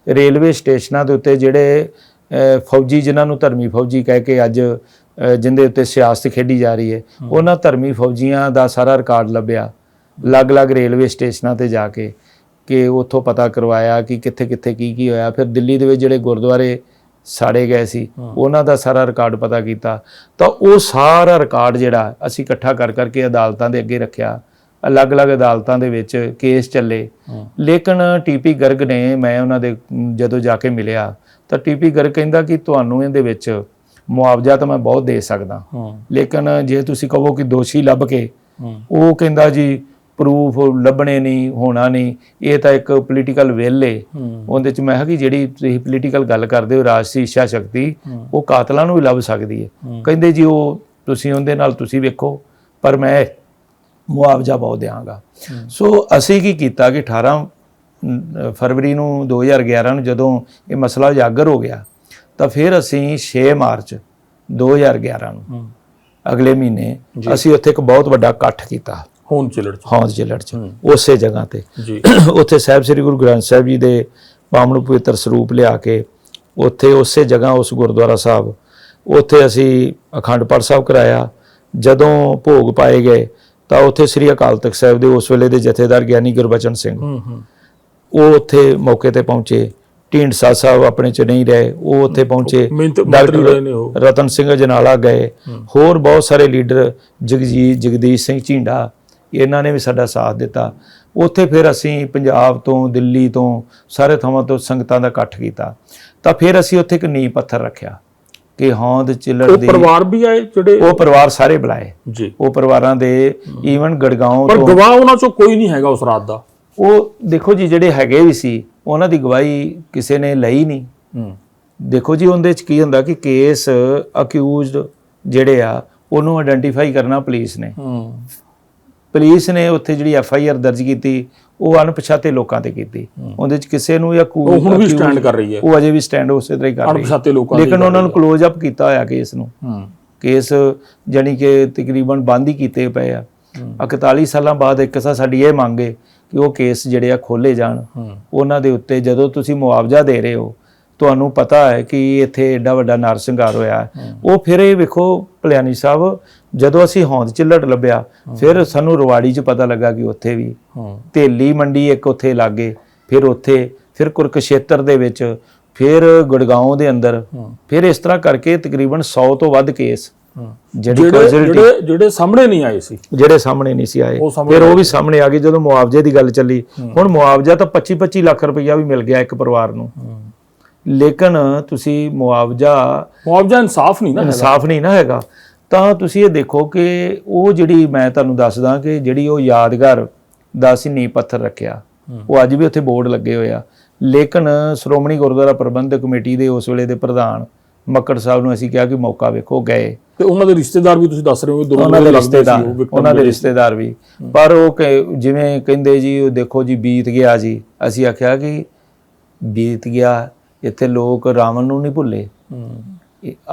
ਰੇਲਵੇ ਸਟੇਸ਼ਨਾਂ ਦੇ ਉੱਤੇ ਜਿਹੜੇ ਫੌਜੀ ਜਿਨ੍ਹਾਂ ਨੂੰ ਧਰਮੀ ਫੌਜੀ ਕਹਿ ਕੇ ਅੱਜ ਜਿੰਦੇ ਉੱਤੇ ਸਿਆਸਤ ਖੇਡੀ ਜਾ ਰਹੀ ਹੈ। ਉਹਨਾਂ ਧਰਮੀ ਫੌਜੀਆਂ ਦਾ ਸਾਰਾ ਰਿਕਾਰਡ ਲੱਭਿਆ। ਅਲੱਗ-ਅਲੱਗ ਰੇਲਵੇ ਸਟੇਸ਼ਨਾਂ ਤੇ ਜਾ ਕੇ। ਕਿ ਉੱਥੋਂ ਪਤਾ ਕਰਵਾਇਆ ਕਿ ਕਿੱਥੇ ਕਿੱਥੇ ਕੀ ਕੀ ਹੋਇਆ। ਫਿਰ ਦਿੱਲੀ ਦੇ ਵਿੱਚ ਜਿਹੜੇ ਗੁਰਦੁਆਰੇ ਸਾੜੇ ਗਏ ਸੀ ਉਹਨਾਂ ਦਾ ਸਾਰਾ ਰਿਕਾਰਡ ਪਤਾ ਕੀਤਾ। ਤਾਂ ਉਹ ਸਾਰਾ ਰਿਕਾਰਡ ਜਿਹੜਾ ਅਸੀਂ ਇਕੱਠਾ ਕਰ ਕਰਕੇ ਅਦਾਲਤਾਂ ਦੇ ਅੱਗੇ ਰੱਖਿਆ। ਅਲੱਗ-ਅਲੱਗ ਅਦਾਲਤਾਂ ਦੇ ਵਿੱਚ ਕੇਸ ਚੱਲੇ। ਲੇਕਿਨ ਟੀਪੀ ਗਰਗ ਨੇ ਮੈਂ ਉਹਨਾਂ ਦੇ ਜਦੋਂ ਜਾ ਕੇ ਮਿਲਿਆ ਤਾਂ ਟੀਪੀ ਗਰਗ ਕਹਿੰਦਾ ਕਿ ਤੁਹਾਨੂੰ ਇਹਦੇ ਵਿੱਚ ਮੁਆਵਜ਼ਾ ਤਾਂ ਮੈਂ ਬਹੁਤ ਦੇ ਸਕਦਾ। ਲੇਕਿਨ ਜੇ ਤੁਸੀਂ ਕਹੋ ਕਿ ਦੋਸ਼ੀ ਲੱਭ ਕੇ ਉਹ ਕਹਿੰਦਾ ਜੀ ਪ੍ਰੂਫ ਲੱਭਣੇ ਨਹੀਂ ਹੋਣਾ ਨਹੀਂ ਇਹ ਤਾਂ ਇੱਕ ਪੋਲੀਟੀਕਲ ਵਿਲ ਏ ਉਹਦੇ ਚ ਮੈਂ ਕਿਹਾ ਕਿ ਜਿਹੜੀ ਤੁਸੀਂ ਪੋਲੀਟੀਕਲ ਗੱਲ ਕਰਦੇ ਹੋ ਰਾਜਸੀ ਇੱਛਾ ਸ਼ਕਤੀ। ਉਹ ਕਾਤਲਾਂ ਨੂੰ ਵੀ ਲੱਭ ਸਕਦੀ ਹੈ। ਕਹਿੰਦੇ ਜੀ ਉਹ ਤੁਸੀਂ ਉਹਦੇ ਨਾਲ ਤੁਸੀਂ ਵੇਖੋ ਪਰ ਮੈਂ ਮੁਆਵਜ਼ਾ ਬਹੁਤ ਦਿਆਂਗਾ। ਸੋ ਅਸੀਂ ਕੀ ਕੀਤਾ ਕਿ 18 ਅਮ, ਫਰਵਰੀ ਨੂੰ 2011 ਨੂੰ ਜਦੋਂ ਇਹ ਮਸਲਾ ਉਜਾਗਰ ਹੋ ਗਿਆ ਤਾਂ ਫਿਰ ਅਸੀਂ 6 ਮਾਰਚ 2011 ਨੂੰ ਅਗਲੇ ਮਹੀਨੇ ਅਸੀਂ ਉੱਥੇ ਇੱਕ ਬਹੁਤ ਵੱਡਾ ਇਕੱਠ ਕੀਤਾ। ਹੁਣ ਚਿਲੜ ਚ ਹੌਂਦ ਜ਼ਿਲ੍ਹੇ 'ਚ। ਉਸੇ ਜਗ੍ਹਾ ਤੇ। ਉੱਥੇ ਸਾਹਿਬ ਸ੍ਰੀ ਗੁਰੂ ਗ੍ਰੰਥ ਸਾਹਿਬ ਜੀ ਦੇ ਪਾਵਨ ਪਵਿੱਤਰ ਸਰੂਪ ਲਿਆ ਕੇ ਉੱਥੇ ਉਸੇ ਜਗ੍ਹਾ ਉਸ ਗੁਰਦੁਆਰਾ ਸਾਹਿਬ ਉੱਥੇ ਅਸੀਂ ਅਖੰਡ ਪਾਠ ਸਾਹਿਬ ਕਰਾਇਆ। ਜਦੋਂ ਭੋਗ ਪਾਏ ਗਏ ਤਾਂ ਉੱਥੇ ਸ੍ਰੀ ਅਕਾਲ ਤਖਤ ਸਾਹਿਬ ਦੇ ਉਸ ਵੇਲੇ ਦੇ ਜਥੇਦਾਰ ਗਿਆਨੀ ਗੁਰਬਚਨ ਸਿੰਘ ਉਹ ਉੱਥੇ ਮੌਕੇ ਤੇ ਪਹੁੰਚੇ। ਢੀਂਡਸਾ ਸਾਹਿਬ ਆਪਣੇ ਚ ਨਹੀਂ ਰਹੇ ਉਹ ਉੱਥੇ ਪਹੁੰਚੇ। ਉਹ ਰਤਨ ਸਿੰਘ ਜਨਾਲਾ ਗਏ। ਹੋਰ ਬਹੁਤ ਸਾਰੇ ਲੀਡਰ ਜਗਜੀਤ ਜਗਦੀਸ਼ ਸਿੰਘ ਝੀਂਡਾ ਇਹਨਾਂ ਨੇ ਵੀ ਸਾਡਾ ਸਾਥ ਦਿੱਤਾ। ਉੱਥੇ ਫਿਰ ਅਸੀਂ ਪੰਜਾਬ ਤੋਂ ਦਿੱਲੀ ਤੋਂ ਸਾਰੇ ਥਾਵਾਂ ਤੋਂ ਸੰਗਤਾਂ ਦਾ ਇਕੱਠ ਕੀਤਾ। ਤਾਂ ਫਿਰ ਅਸੀਂ ਉੱਥੇ ਇੱਕ ਨੀਂਹ ਪੱਥਰ ਰੱਖਿਆ ਕਿ ਹੌਂਦ ਚਿੱਲੜ ਉਹ ਦੀ ਪਰਿਵਾਰ ਵੀ ਆਏ ਜਿਹੜੇ ਉਹ ਪਰਿਵਾਰ ਸਾਰੇ ਬੁਲਾਏ। ਜੀ। ਉਹ ਪਰਿਵਾਰਾਂ ਦੇ ਈਵਨ ਗੜਗਾਉਂ ਪਰ ਤੋਂ ਗਵਾਹ ਉਹਨਾਂ ਚੋਂ ਕੋਈ ਨਹੀਂ ਹੈਗਾ ਉਸ ਰਾਤ ਦਾ। ਉਹ ਦੇਖੋ ਜੀ ਜਿਹੜੇ ਹੈਗੇ ਵੀ ਸੀ ਉਹਨਾਂ ਦੀ ਗਵਾਹੀ ਕਿਸੇ ਨੇ ਲਈ ਨਹੀਂ। ਹੂੰ। ਦੇਖੋ ਜੀ ਉਹਦੇ ਚ ਕੀ ਹੁੰਦਾ ਕਿ ਕੇਸ ਅਕਿਊਜ਼ਡ ਜਿਹੜੇ ਆ ਉਹਨੂੰ ਆਇਡੈਂਟੀਫਾਈ ਕਰਨਾ ਪੁਲਿਸ ਨੇ। ਹੂੰ। ਪੁਲਿਸ ਨੇ ਉੱਥੇ ਜਿਹੜੀ ਐਫ ਆਈ ਆਰ ਦਰਜ ਕੀਤੀ ਉਹ ਅਣਪਛਾਤੇ ਲੋਕਾਂ ਤੇ ਕੀਤੀ। ਉਹਦੇ ਚ ਕਿਸੇ ਨੂੰ ਜਾਂ ਕੂ ਉਹ ਹੁਣ ਵੀ ਸਟੈਂਡ ਕਰ ਰਹੀ ਹੈ। ਉਹ ਅਜੇ ਵੀ ਸਟੈਂਡ ਉਸੇ ਤਰ੍ਹਾਂ ਹੀ ਕਰ ਰਹੀ ਹੈ। ਅਣਪਛਾਤੇ ਲੋਕਾਂ ਦੀ ਲੇਕਿਨ ਉਹਨਾਂ ਨੂੰ ਕਲੋਜ਼ ਅਪ ਕੀਤਾ ਹੋਇਆ ਕੇਸ ਨੂੰ। ਕੇਸ ਜਾਨੀ ਕਿ ਤਕਰੀਬਨ ਬੰਦ ਹੀ ਕੀਤੇ ਪਏ ਆ। ਆ 41 ਸਾਲਾਂ ਬਾਅਦ ਇੱਕ ਸਾ ਸਾਡੀ ਇਹ ਮੰਗ ਹੈ ਕਿ ਉਹ ਕੇਸ ਜਿਹੜੇ ਆ ਖੋਲੇ ਜਾਣ। ਉਹਨਾਂ ਦੇ ਉੱਤੇ ਜਦੋਂ ਤੁਸੀਂ ਮੁਆਵਜ਼ਾ ਦੇ ਰਹੇ ਹੋ ਤੁਹਾਨੂੰ ਪਤਾ ਹੈ ਕਿ ਇੱਥੇ ਏਡਾ ਵੱਡਾ ਨਰਸੰਘਾਰ ਹੋਇਆ। ਉਹ ਫਿਰ ਇਹ ਵੇਖੋ ਭਲਿਆਣੀ ਸਾਹਿਬ ਜਦੋਂ ਅਸੀਂ ਹੌਂਦ ਚਿੱਲੜ ਲੱਭਿਆ ਫਿਰ ਸਾਨੂੰ ਰਵਾੜੀ 'ਚ ਪਤਾ ਲੱਗਾ ਕਿ ਉੱਥੇ ਵੀ ਤੇਲੀ ਮੰਡੀ ਇੱਕ ਉੱਥੇ ਲਾਗੇ ਫਿਰ ਉੱਥੇ ਫਿਰ ਕੁਰਕਸ਼ੇਤਰ ਦੇ ਵਿੱਚ ਫਿਰ ਗੁੜਗਾਉਂ ਦੇ ਅੰਦਰ ਫਿਰ ਇਸ ਤਰ੍ਹਾਂ ਕਰਕੇ ਤਕਰੀਬਨ 100 ਤੋਂ ਵੱਧ ਕੇਸ ਜਿਹੜੀ ਜਿਹੜੇ ਜਿਹੜੇ ਸਾਹਮਣੇ ਨਹੀਂ ਆਏ ਸੀ। ਜਿਹੜੇ ਸਾਹਮਣੇ ਨਹੀਂ ਸੀ ਆਏ। ਫਿਰ ਉਹ ਵੀ ਸਾਹਮਣੇ ਆ ਗਏ ਜਦੋਂ ਮੁਆਵਜ਼ੇ ਦੀ ਗੱਲ ਚੱਲੀ। ਹੁਣ ਮੁਆਵਜ਼ਾ ਤਾਂ 25 25 ਲੱਖ ਰੁਪਈਆ ਵੀ ਮਿਲ ਗਿਆ ਇੱਕ ਪਰਿਵਾਰ ਨੂੰ। ਲੇਕਿਨ ਤੁਸੀਂ ਮੁਆਵਜ਼ਾ ਮੁਆਵਜ਼ਾ ਇਨਸਾਫ ਨਹੀਂ ਨਾ ਇਨਸਾਫ ਨਹੀਂ ਨਾ ਹੈਗਾ। ਤਾਂ ਤੁਸੀਂ ਇਹ ਦੇਖੋ ਕਿ ਉਹ ਜਿਹੜੀ ਮੈਂ ਤੁਹਾਨੂੰ ਦੱਸਦਾ ਕਿ ਜਿਹੜੀ ਉਹ ਯਾਦਗਾਰ ਦਾ ਅਸੀਂ ਨੀਂਹ ਪੱਥਰ ਰੱਖਿਆ ਉਹ ਅੱਜ ਵੀ ਉੱਥੇ ਬੋਰਡ ਲੱਗੇ ਹੋਏ ਆ। ਲੇਕਿਨ ਸ਼੍ਰੋਮਣੀ ਗੁਰਦੁਆਰਾ ਪ੍ਰਬੰਧਕ ਕਮੇਟੀ ਦੇ ਉਸ ਵੇਲੇ ਦੇ ਪ੍ਰਧਾਨ ਮੱਕੜ ਸਾਹਿਬ ਨੂੰ ਅਸੀਂ ਕਿਹਾ ਕਿ ਮੌਕਾ ਵੇਖੋ ਗਏ। ਤੇ ਉਹਨਾਂ ਦੇ ਰਿਸ਼ਤੇਦਾਰ ਵੀ ਤੁਸੀਂ ਦੱਸ ਰਹੇ ਹੋ ਉਹਨਾਂ ਦੇ ਰਿਸ਼ਤੇਦਾਰ ਉਹਨਾਂ ਦੇ। ਰਿਸ਼ਤੇਦਾਰ ਵੀ। ਪਰ ਉਹ ਕਿ- ਜਿਵੇਂ ਕਹਿੰਦੇ ਜੀ ਉਹ ਦੇਖੋ ਜੀ ਬੀਤ ਗਿਆ ਜੀ। ਅਸੀਂ ਆਖਿਆ ਕਿ ਬੀਤ ਗਿਆ ਇੱਥੇ ਲੋਕ ਰਾਵਣ ਨੂੰ ਨਹੀਂ ਭੁੱਲੇ।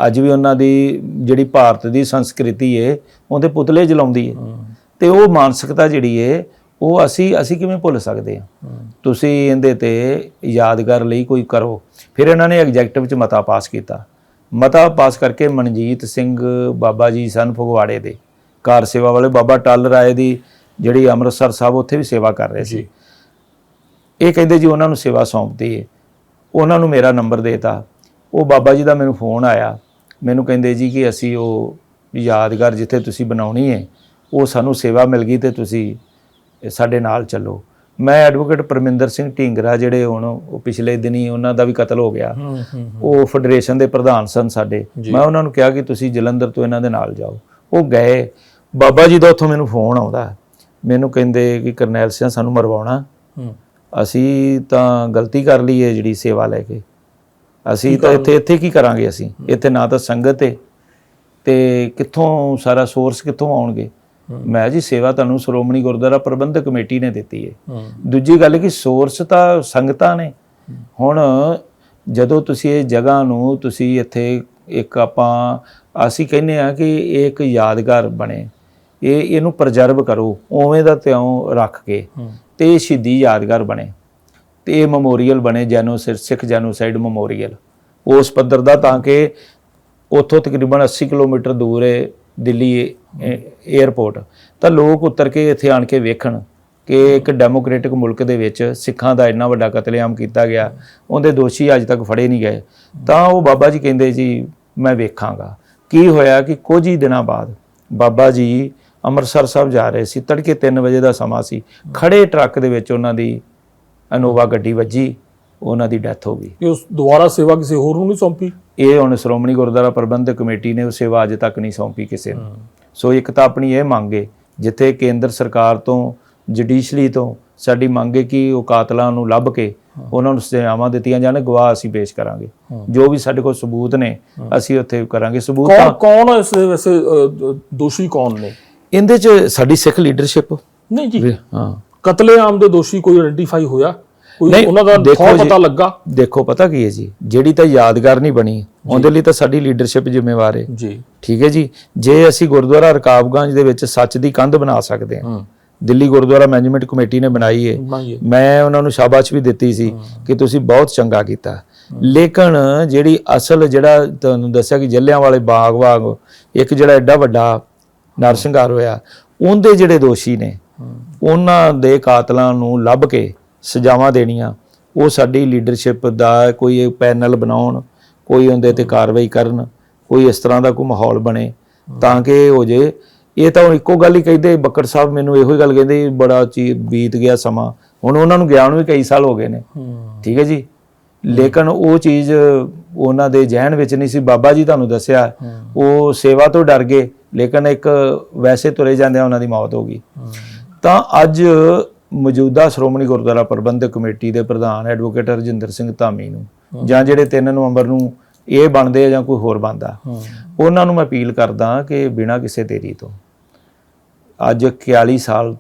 ਅੱਜ ਵੀ ਉਹਨਾਂ ਦੀ ਜਿਹੜੀ ਭਾਰਤ ਦੀ ਸੰਸਕ੍ਰਿਤੀ ਏ ਉਹਦੇ ਪੁਤਲੇ ਜਲਾਉਂਦੀ ਏ। ਤੇ ਉਹ ਮਾਨਸਿਕਤਾ ਜਿਹੜੀ ਏ ਉਹ ਅਸੀਂ ਅਸੀਂ ਕਿਵੇਂ ਭੁੱਲ ਸਕਦੇ ਹਾਂ ਹੂੰ। ਤੁਸੀਂ ਇਹਦੇ ਤੇ ਯਾਦਗਾਰ ਲਈ ਕੋਈ ਕਰੋ। ਫਿਰ ਇਹਨਾਂ ਨੇ ਐਗਜੈਕਟਿਵ ਚ ਮਤਾ ਪਾਸ ਕੀਤਾ। ਮਤਾ ਪਾਸ ਕਰਕੇ ਮਨਜੀਤ ਸਿੰਘ ਬਾਬਾ ਜੀ ਸਨ ਫਗਵਾੜੇ ਦੇ। ਕਾਰ ਸੇਵਾ ਵਾਲੇ ਬਾਬਾ ਟੱਲ ਰਾਏ ਦੀ ਜਿਹੜੀ ਅੰਮ੍ਰਿਤਸਰ ਸਾਹਿਬ ਉੱਥੇ ਵੀ ਸੇਵਾ ਕਰ ਰਹੇ ਸੀ। ਇਹ ਕਹਿੰਦੇ ਜੀ ਉਹਨਾਂ ਨੂੰ ਸੇਵਾ ਸੌਂਪਦੀ ਏ। ਉਹਨਾਂ ਨੂੰ ਮੇਰਾ ਨੰਬਰ ਦੇਤਾ। ਉਹ ਬਾਬਾ ਜੀ ਦਾ ਮੈਨੂੰ ਫੋਨ ਆਇਆ। ਮੈਨੂੰ ਕਹਿੰਦੇ ਜੀ ਕਿ ਅਸੀਂ ਉਹ ਯਾਦਗਾਰ ਜਿੱਥੇ ਤੁਸੀਂ ਬਣਾਉਣੀ ਹੈ ਉਹ ਸਾਨੂੰ ਸੇਵਾ ਮਿਲ ਗਈ ਤੇ ਤੁਸੀਂ ਸਾਡੇ ਨਾਲ ਚੱਲੋ। ਮੈਂ ਐਡਵੋਕੇਟ ਪਰਮਿੰਦਰ ਸਿੰਘ ਢੀਂਗਰਾ ਜਿਹੜੇ ਹੁਣ ਉਹ ਪਿਛਲੇ ਦਿਨੀ ਉਹਨਾਂ ਦਾ ਵੀ ਕਤਲ ਹੋ ਗਿਆ। ਉਹ ਫੈਡਰੇਸ਼ਨ ਦੇ ਪ੍ਰਧਾਨ ਸਨ ਸਾਡੇ। ਮੈਂ ਉਹਨਾਂ ਨੂੰ ਕਿਹਾ ਕਿ ਤੁਸੀਂ ਜਲੰਧਰ ਤੋਂ ਇਹਨਾਂ ਦੇ ਨਾਲ ਜਾਓ। ਉਹ ਗਏ। ਬਾਬਾ ਜੀ ਦਾ ਉੱਥੋਂ ਮੈਨੂੰ ਫੋਨ ਆਉਂਦਾ। ਮੈਨੂੰ ਕਹਿੰਦੇ ਕਿ ਕਰਨੈਲ ਸਿੰਘ ਸਾਨੂੰ ਮਰਵਾਉਣਾ। ਅਸੀਂ ਤਾਂ ਗਲਤੀ ਕਰ ਲਈ ਹੈ ਜਿਹੜੀ ਸੇਵਾ ਲੈ ਕੇ। ਅਸੀਂ ਤਾਂ ਇੱਥੇ ਇੱਥੇ ਕੀ ਕਰਾਂਗੇ ਅਸੀਂ? ਇੱਥੇ ਨਾ ਤਾਂ ਸੰਗਤ ਹੈ ਤੇ ਕਿੱਥੋਂ ਸਾਰਾ ਸੋਰਸ ਕਿੱਥੋਂ ਆਉਣਗੇ? ਮੈਂ ਜੀ ਸੇਵਾ ਤੁਹਾਨੂੰ ਸ਼੍ਰੋਮਣੀ ਗੁਰਦੁਆਰਾ ਪ੍ਰਬੰਧਕ ਕਮੇਟੀ ਨੇ ਦਿੱਤੀ ਹੈ। ਦੂਜੀ ਗੱਲ ਕਿ ਸੋਰਸ ਤਾਂ ਸੰਗਤਾਂ ਨੇ। ਹੁਣ ਜਦੋਂ ਤੁਸੀਂ ਇਹ ਜਗ੍ਹਾ ਨੂੰ ਤੁਸੀਂ ਇੱਥੇ ਇੱਕ ਆਪਾਂ ਅਸੀਂ ਕਹਿੰਦੇ ਆ ਕਿ ਇਹ ਇੱਕ ਯਾਦਗਾਰ ਬਣੇ। ਇਹ ਇਹਨੂੰ ਪ੍ਰਜਰਵ ਕਰੋ। ਉਵੇਂ ਦਾ ਤਿਉਂ ਰੱਖ ਕੇ। ਤੇ ਇਹ ਸ਼ਹੀਦੀ ਯਾਦਗਾਰ ਬਣੇ। ਤੇ ਇਹ ਮੈਮੋਰੀਅਲ ਬਣੇ ਜੈਨੋਸਾਈਡ ਸਿੱਖ ਜੈਨੋਸਾਈਡ ਮੈਮੋਰੀਅਲ। ਉਸ ਪੱਧਰ ਦਾ ਤਾਂ ਕਿ ਉੱਥੋਂ ਤਕਰੀਬਨ 80 ਕਿਲੋਮੀਟਰ ਦੂਰ ਹੈ ਦਿੱਲੀ 에ਅਰਪੋਰਟ ਤਾਂ ਲੋਕ ਉਤਰ ਕੇ ਇੱਥੇ ਆਣ ਕੇ ਵੇਖਣ ਕਿ ਇੱਕ ਡੈਮੋਕ੍ਰੈਟਿਕ ਮੁਲਕ ਦੇ ਵਿੱਚ ਸਿੱਖਾਂ ਦਾ ਇੰਨਾ ਵੱਡਾ ਕਤਲੇਆਮ ਕੀਤਾ ਗਿਆ, ਉਹਦੇ ਦੋਸ਼ੀ ਅੱਜ ਤੱਕ ਫੜੇ ਨਹੀਂ ਗਏ। ਤਾਂ ਉਹ ਬਾਬਾ ਜੀ ਕਹਿੰਦੇ ਜੀ, ਮੈਂ ਵੇਖਾਂਗਾ। ਕੀ ਹੋਇਆ ਕਿ ਕੁਝ ਹੀ ਦਿਨਾਂ ਬਾਅਦ ਬਾਬਾ ਜੀ ਅੰਮ੍ਰਿਤਸਰ ਸਾਹਿਬ ਜਾ ਰਹੇ ਸੀ, ਤੜਕੇ 3 ਵਜੇ ਦਾ ਸਮਾਂ ਸੀ। ਖੜੇ ਟਰੱਕ ਦੇ ਵਿੱਚ ਉਹਨਾਂ ਦੀ ਅਨੋਵਾ ਗੱਡੀ ਵੱਜੀ ਉਹਨਾਂ ਦੀ ਡੈਥ ਹੋ ਗਈ। ਇਹ ਉਸ ਦੁਬਾਰਾ ਸੇਵਾ ਕਿਸੇ ਹੋਰ ਨੂੰ ਨਹੀਂ ਸੌਂਪੀ? ਇਹ ਹੁਣ ਸ਼੍ਰੋਮਣੀ ਗੁਰਦੁਆਰਾ ਪ੍ਰਬੰਧਕ ਕਮੇਟੀ ਨੇ ਉਹ ਸੇਵਾ ਅਜੇ ਤੱਕ ਨਹੀਂ ਸੌਂਪੀ ਕਿਸੇ ਨੂੰ। ਸੋ ਇੱਕ ਤਾਂ ਆਪਣੀ ਇਹ ਮੰਗ ਹੈ ਜਿੱਥੇ ਕੇਂਦਰ ਸਰਕਾਰ ਤੋਂ ਜੁਡੀਸ਼ਰੀ ਤੋਂ ਸਾਡੀ ਮੰਗ ਹੈ ਕਿ ਉਹ ਕਾਤਲਾਂ ਨੂੰ ਲੱਭ ਕੇ ਉਹਨਾਂ ਨੂੰ ਸਜ਼ਾਵਾਂ ਦਿੱਤੀਆਂ ਜਾਣ ਗਵਾਹ ਅਸੀਂ ਪੇਸ਼ ਕਰਾਂਗੇ। ਜੋ ਵੀ ਸਾਡੇ ਕੋਲ ਸਬੂਤ ਨੇ ਅਸੀਂ ਉੱਥੇ ਕਰਾਂਗੇ। ਸਬੂਤ ਕੌਣ ਕੌਣ ਇਸ ਵੈਸੇ ਦੋਸ਼ੀ ਕੌਣ ਨੇ? ਇਹਦੇ 'ਚ ਸਾਡੀ ਸਿੱਖ ਲੀਡਰਸ਼ਿਪ। ਨਹੀਂ ਜੀ। ਹਾਂ। ਕਤਲੇਆਮ ਦੇ ਦੋਸ਼ੀ ਕੋਈ ਆਇਡੈਂਟੀਫਾਈ ਹੋਇਆ? ਕੋਈ ਉਹਨਾਂ ਦਾ ਦੇਖੋ। ਪਤਾ ਲੱਗਾ? ਦੇਖੋ ਪਤਾ ਕੀ ਹੈ ਜੀ? ਜਿਹੜੀ ਤਾਂ ਯਾਦਗਾਰ ਨਹੀਂ ਬਣੀ ਉਹਦੇ ਲਈ ਤਾਂ ਸਾਡੀ ਲੀਡਰਸ਼ਿਪ ਜ਼ਿੰਮੇਵਾਰ ਹੈ। ਜੀ। ਠੀਕ ਹੈ ਜੀ? ਜੇ ਅਸੀਂ ਗੁਰਦੁਆਰਾ ਰਕਾਬਗੰਜ ਦੇ ਵਿੱਚ ਸੱਚ ਦੀ ਕੰਧ ਬਣਾ ਸਕਦੇ ਹਾਂ ਦਿੱਲੀ ਗੁਰਦੁਆਰਾ ਮੈਨੇਜਮੈਂਟ ਕਮੇਟੀ ਨੇ ਬਣਾਈ ਹੈ। ਮੈਂ ਉਹਨਾਂ ਨੂੰ ਸ਼ਾਬਾਸ਼ ਵੀ ਦਿੱਤੀ ਸੀ ਕਿ ਤੁਸੀਂ ਬਹੁਤ ਚੰਗਾ ਕੀਤਾ। ਲੇਕਿਨ ਜਿਹੜੀ ਅਸਲ ਜਿਹੜਾ ਤੁਹਾਨੂੰ ਦੱਸਿਆ ਕਿ ਜੱਲਿਆਂ ਵਾਲੇ ਬਾਗ ਵਾਗ ਇੱਕ ਜਿਹੜਾ ਐਡਾ ਵੱਡਾ ਨਰਸੰਘਾਰ ਹੋਇਆ ਉਹਦੇ ਜਿਹੜੇ ਦੋਸ਼ੀ ਨੇ ਉਹਨਾਂ ਦੇ ਕਾਤਲਾਂ ਨੂੰ ਲੱਭ ਕੇ ਸਜ਼ਾਵਾਂ ਦੇਣੀਆਂ। ਉਹ ਸਾਡੀ ਲੀਡਰਸ਼ਿਪ ਦਾ ਕੋਈ ਪੈਨਲ ਬਣਾਉਣ ਕੋਈ ਉਹਦੇ ਤੇ ਕਾਰਵਾਈ ਕਰਨ ਕੋਈ ਇਸ ਤਰ੍ਹਾਂ ਦਾ ਕੋਈ ਮਾਹੌਲ ਬਣੇ ਤਾਂ ਕਿ ਹੋ ਜੇ ਇਹ ਤਾਂ ਇੱਕੋ ਗੱਲ ਹੀ ਕਹਿੰਦੇ ਬੱਕਰ ਸਾਹਿਬ ਮੈਨੂੰ ਇਹੋ ਹੀ ਗੱਲ ਕਹਿੰਦੇ ਬੜਾ ਚੀ ਬੀਤ ਗਿਆ ਸਮਾਂ। ਹੁਣ ਉਹਨਾਂ ਨੂੰ ਗਿਆ ਨੂੰ ਵੀ ਕਈ ਸਾਲ ਹੋ ਗਏ ਨੇ। ਠੀਕ ਹੈ ਜੀ? ਲੇਕਿਨ ਉਹ ਚੀਜ਼ ਉਹਨਾਂ ਦੇ ਜ਼ਿਹਨ ਵਿੱਚ ਨਹੀਂ ਸੀ। ਬਾਬਾ ਜੀ ਤੁਹਾਨੂੰ ਦੱਸਿਆ ਉਹ ਸੇਵਾ ਤੋਂ ਡਰ ਗਏ ਲੇਕਿਨ ਇੱਕ ਵੈਸੇ ਤੁਰੇ ਜਾਂਦਿਆਂ ਉਹਨਾਂ ਦੀ ਮੌਤ ਹੋ ਗਈ। ਤਾਂ ਅੱਜ ਮੌਜੂਦਾ ਸ਼੍ਰੋਮਣੀ ਗੁਰਦੁਆਰਾ ਪ੍ਰਬੰਧਕ ਕਮੇਟੀ ਦੇ ਪ੍ਰਧਾਨ ਐਡਵੋਕੇਟ ਰਜਿੰਦਰ ਸਿੰਘ ਧਾਮੀ ਨੂੰ ਜਾਂ ਜਿਹੜੇ 3 ਨਵੰਬਰ ਨੂੰ ਇਹ ਬਣਦੇ ਆ ਜਾਂ ਕੋਈ ਹੋਰ ਬਣਦਾ ਉਹਨਾਂ ਨੂੰ ਮੈਂ ਅਪੀਲ ਕਰਦਾ ਕਿ ਬਿਨਾਂ ਕਿਸੇ ਦੇਰੀ ਤੋਂ ਅੱਜ 41 ਸਾਲ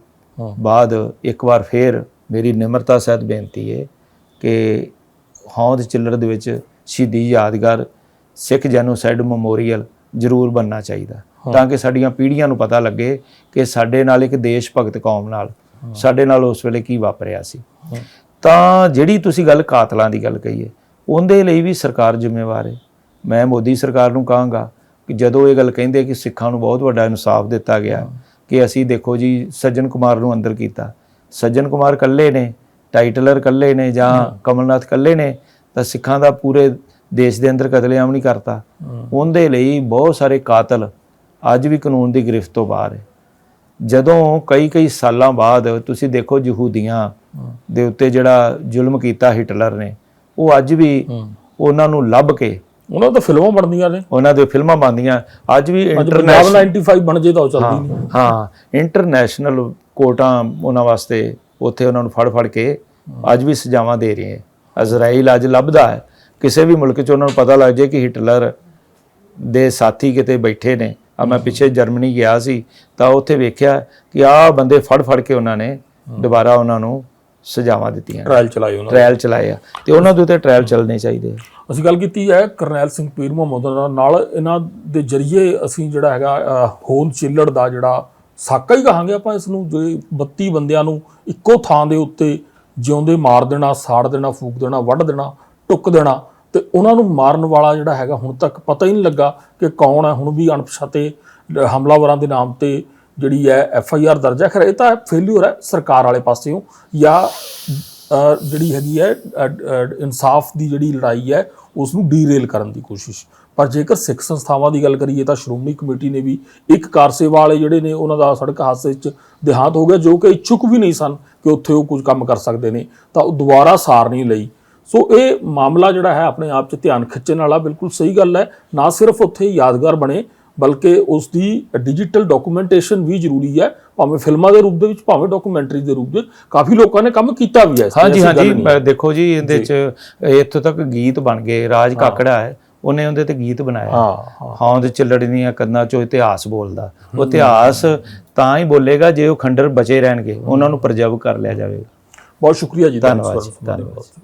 ਬਾਅਦ ਇੱਕ ਵਾਰ ਫੇਰ ਮੇਰੀ ਨਿਮਰਤਾ ਸਹਿਤ ਬੇਨਤੀ ਹੈ ਕਿ ਹੌਂਦ ਚਿੱਲੜ ਦੇ ਵਿੱਚ ਸ਼ਹੀਦੀ ਯਾਦਗਾਰ ਸਿੱਖ ਜੈਨੋਸਾਈਡ ਮੈਮੋਰੀਅਲ ਜ਼ਰੂਰ ਬਣਨਾ ਚਾਹੀਦਾ। ਤਾਂ ਕਿ ਸਾਡੀਆਂ ਪੀੜ੍ਹੀਆਂ ਨੂੰ ਪਤਾ ਲੱਗੇ ਕਿ ਸਾਡੇ ਨਾਲ ਇੱਕ ਦੇਸ਼ ਭਗਤ ਕੌਮ ਨਾਲ ਸਾਡੇ ਨਾਲ ਉਸ ਵੇਲੇ ਕੀ ਵਾਪਰਿਆ ਸੀ। ਤਾਂ ਜਿਹੜੀ ਤੁਸੀਂ ਗੱਲ ਕਾਤਲਾਂ ਦੀ ਗੱਲ ਕਹੀਏ ਉਹਦੇ ਲਈ ਵੀ ਸਰਕਾਰ ਜ਼ਿੰਮੇਵਾਰ ਹੈ। ਮੈਂ ਮੋਦੀ ਸਰਕਾਰ ਨੂੰ ਕਹਾਂਗਾ ਕਿ ਜਦੋਂ ਇਹ ਗੱਲ ਕਹਿੰਦੇ ਕਿ ਸਿੱਖਾਂ ਨੂੰ ਬਹੁਤ ਵੱਡਾ ਇਨਸਾਫ ਦਿੱਤਾ ਗਿਆ ਕਿ ਅਸੀਂ ਦੇਖੋ ਜੀ ਸੱਜਣ ਕੁਮਾਰ ਨੂੰ ਅੰਦਰ ਕੀਤਾ। ਸੱਜਣ ਕੁਮਾਰ ਇਕੱਲੇ ਨੇ ਟਾਈਟਲਰ ਇਕੱਲੇ ਨੇ ਜਾਂ ਕਮਲਨਾਥ ਇਕੱਲੇ ਨੇ ਤਾਂ ਸਿੱਖਾਂ ਦਾ ਪੂਰੇ ਦੇਸ਼ ਦੇ ਅੰਦਰ ਕਤਲੇਆਮ ਨਹੀਂ ਕਰਤਾ। ਉਹਦੇ ਲਈ ਬਹੁਤ ਸਾਰੇ ਕਾਤਲ ਅੱਜ ਵੀ ਕਾਨੂੰਨ ਦੀ ਗ੍ਰਿਫਤ ਤੋਂ ਬਾਹਰ ਹੈ। ਜਦੋਂ ਕਈ ਕਈ ਸਾਲਾਂ ਬਾਅਦ ਤੁਸੀਂ ਦੇਖੋ ਯਹੂਦੀਆਂ। ਦੇ ਉੱਤੇ ਜਿਹੜਾ ਜ਼ੁਲਮ ਕੀਤਾ ਹਿਟਲਰ ਨੇ ਉਹ ਅੱਜ ਵੀ। ਉਹਨਾਂ ਨੂੰ ਲੱਭ ਕੇ ਉਹਨਾਂ ਤਾਂ ਫਿਲਮਾਂ ਬਣਦੀਆਂ ਨੇ। ਉਹਨਾਂ ਦੇ ਫਿਲਮਾਂ ਬਣਦੀਆਂ। ਅੱਜ ਵੀ ਇੰਟਰਨੈਸ਼ਨਲ ਪੰਜਾਬ 95 ਬਣ ਜੇ ਤਾਂ ਉਹ ਚੱਲਦੀ ਨਹੀਂ। ਹਾਂ ਇੰਟਰਨੈਸ਼ਨਲ ਕੋਟਾਂ ਉਹਨਾਂ ਵਾਸਤੇ ਉੱਥੇ ਉਹਨਾਂ ਨੂੰ ਫੜ ਫੜ ਕੇ ਅੱਜ ਵੀ ਸਜ਼ਾਵਾਂ ਦੇ ਰਹੇ ਹੈ। ਇਜ਼ਰਾਈਲ ਅੱਜ ਲੱਭਦਾ ਹੈ। ਕਿਸੇ ਵੀ ਮੁਲਕ 'ਚ ਉਹਨਾਂ ਨੂੰ ਪਤਾ ਲੱਗ ਜੇ ਕਿ ਹਿਟਲਰ ਦੇ ਸਾਥੀ ਕਿਤੇ ਬੈਠੇ ਨੇ। ਆ ਮੈਂ ਪਿੱਛੇ ਜਰਮਨੀ ਗਿਆ ਸੀ ਤਾਂ ਉੱਥੇ ਵੇਖਿਆ ਕਿ ਆਹ ਬੰਦੇ ਫੜ ਫੜ ਕੇ ਉਹਨਾਂ ਨੇ ਦੁਬਾਰਾ ਉਹਨਾਂ ਨੂੰ ਸਜ਼ਾਵਾਂ ਦਿੱਤੀਆਂ। ਟ੍ਰਾਇਲ ਚਲਾਏ ਉਹਨਾਂ ਟ੍ਰਾਇਲ ਚਲਾਏ ਆ। ਤੇ ਉਹਨਾਂ ਦੇ ਉੱਤੇ ਟ੍ਰਾਇਲ ਚੱਲਣੇ ਚਾਹੀਦੇ। ਅਸੀਂ ਗੱਲ ਕੀਤੀ ਹੈ ਕਰਨੈਲ ਸਿੰਘ ਪੀਰ ਮੁਹੰਮਦ ਨਾਲ- ਇਹਨਾਂ ਦੇ ਜਰੀਏ ਅਸੀਂ ਜਿਹੜਾ ਹੈਗਾ ਹੋਂਦ ਚਿੱਲੜ ਦਾ ਜਿਹੜਾ ਸਾਕਾ ਹੀ ਕਹਾਂਗੇ ਆਪਾਂ ਇਸ ਨੂੰ ਜੇ 32 ਬੰਦਿਆਂ ਨੂੰ ਇੱਕੋ ਥਾਂ ਦੇ ਉੱਤੇ ਜਿਉਂਦੇ ਮਾਰ ਦੇਣਾ ਸਾੜ ਦੇਣਾ ਫੂਕ ਦੇਣਾ ਵੱਢ ਦੇਣਾ ਟੁੱਕ ਦੇਣਾ ਤੇ ਉਹਨਾਂ ਨੂੰ ਮਾਰਨ ਵਾਲਾ ਜਿਹੜਾ ਹੈਗਾ ਹੁਣ ਤੱਕ ਪਤਾ ਹੀ ਨਹੀਂ ਲੱਗਾ ਕਿ ਕੌਣ ਹੈ। ਹੁਣ ਵੀ ਅਣਪਛਾਤੇ ਹਮਲਾਵਰਾਂ ਦੇ ਨਾਮ ਤੇ ਜਿਹੜੀ ਹੈ ਐਫ ਆਈ ਆਰ ਦਰਜ ਹੈ। ਖੈਰ, ਇਹ ਤਾਂ ਫੇਲਿਅਰ ਹੈ ਸਰਕਾਰ ਵਾਲੇ ਪਾਸਿਓਂ ਜਾਂ ਜਿਹੜੀ ਹੈਗੀ ਹੈ ਇਨਸਾਫ ਦੀ ਜਿਹੜੀ ਲੜਾਈ ਹੈ ਉਸ ਨੂੰ ਡੀਰੇਲ ਕਰਨ ਦੀ ਕੋਸ਼ਿਸ਼। ਪਰ ਜੇਕਰ ਸਿੱਖ ਸੰਸਥਾਵਾਂ ਦੀ ਗੱਲ ਕਰੀਏ ਤਾਂ ਸ਼੍ਰੋਮਣੀ ਕਮੇਟੀ ਨੇ ਵੀ ਇੱਕ ਕਾਰ ਸੇਵਾ ਵਾਲੇ ਜਿਹੜੇ ਨੇ, ਉਹਨਾਂ ਦਾ ਸੜਕ ਹਾਦਸੇ 'ਚ ਦੇਹਾਂਤ ਹੋ ਗਿਆ, ਜੋ ਕਿ ਇੱਛੁਕ ਵੀ ਨਹੀਂ ਸਨ ਕਿ ਉੱਥੇ ਉਹ ਕੁਝ ਕੰਮ ਕਰ ਸਕਦੇ ਨੇ। ਤਾਂ ਉਹ ਦੁਬਾਰਾ ਸਾਰਨੀ ਲਈ ਸੋ ਇਹ ਮਾਮਲਾ ਜਿਹੜਾ ਹੈ ਆਪਣੇ ਆਪ 'ਚ ਧਿਆਨ ਖਿੱਚਣ ਵਾਲਾ ਬਿਲਕੁਲ ਸਹੀ ਗੱਲ ਹੈ। ਨਾ ਸਿਰਫ ਉੱਥੇ ਯਾਦਗਾਰ ਬਣੇ ਬਲਕਿ ਉਸ ਦੀ ਡਿਜੀਟਲ ਡਾਕੂਮੈਂਟੇਸ਼ਨ ਵੀ ਜ਼ਰੂਰੀ ਹੈ। ਭਾਵੇਂ ਫਿਲਮਾਂ ਦੇ ਰੂਪ ਦੇ ਵਿੱਚ ਭਾਵੇਂ ਡਾਕੂਮੈਂਟਰੀ ਦੇ ਰੂਪ ਦੇ ਕਾਫੀ ਲੋਕਾਂ ਨੇ ਕੰਮ ਕੀਤਾ ਵੀ ਹੈ ਹਾਂਜੀ ਹਾਂਜੀ ਦੇਖੋ ਜੀ ਇਹਦੇ ਚ ਇੱਥੋਂ ਤੱਕ ਗੀਤ ਬਣ ਗਏ। ਰਾਜ ਕਾਕੜਾ ਹੈ ਉਹਨੇ ਉਹਦੇ ਤੇ ਗੀਤ ਬਣਾਇਆ। ਹਾਂ ਹਾਂ। ਹਾਂ ਤੇ ਚੱਲੜਨੀਆਂ ਕੰਨਾਂ ਚੋਂ ਇਤਿਹਾਸ ਬੋਲਦਾ। ਉਹ ਇਤਿਹਾਸ ਤਾਂ ਹੀ ਬੋਲੇਗਾ ਜੇ ਉਹ ਖੰਡਰ ਬਚੇ ਰਹਿਣਗੇ। ਉਹਨਾਂ ਨੂੰ ਪ੍ਰਜਵ ਕਰ ਲਿਆ ਜਾਵੇਗਾ ਬਹੁਤ ਸ਼ੁਕਰੀਆ ਜੀ ਧੰਨਵਾਦ ਜੀ, ਧੰਨਵਾਦ।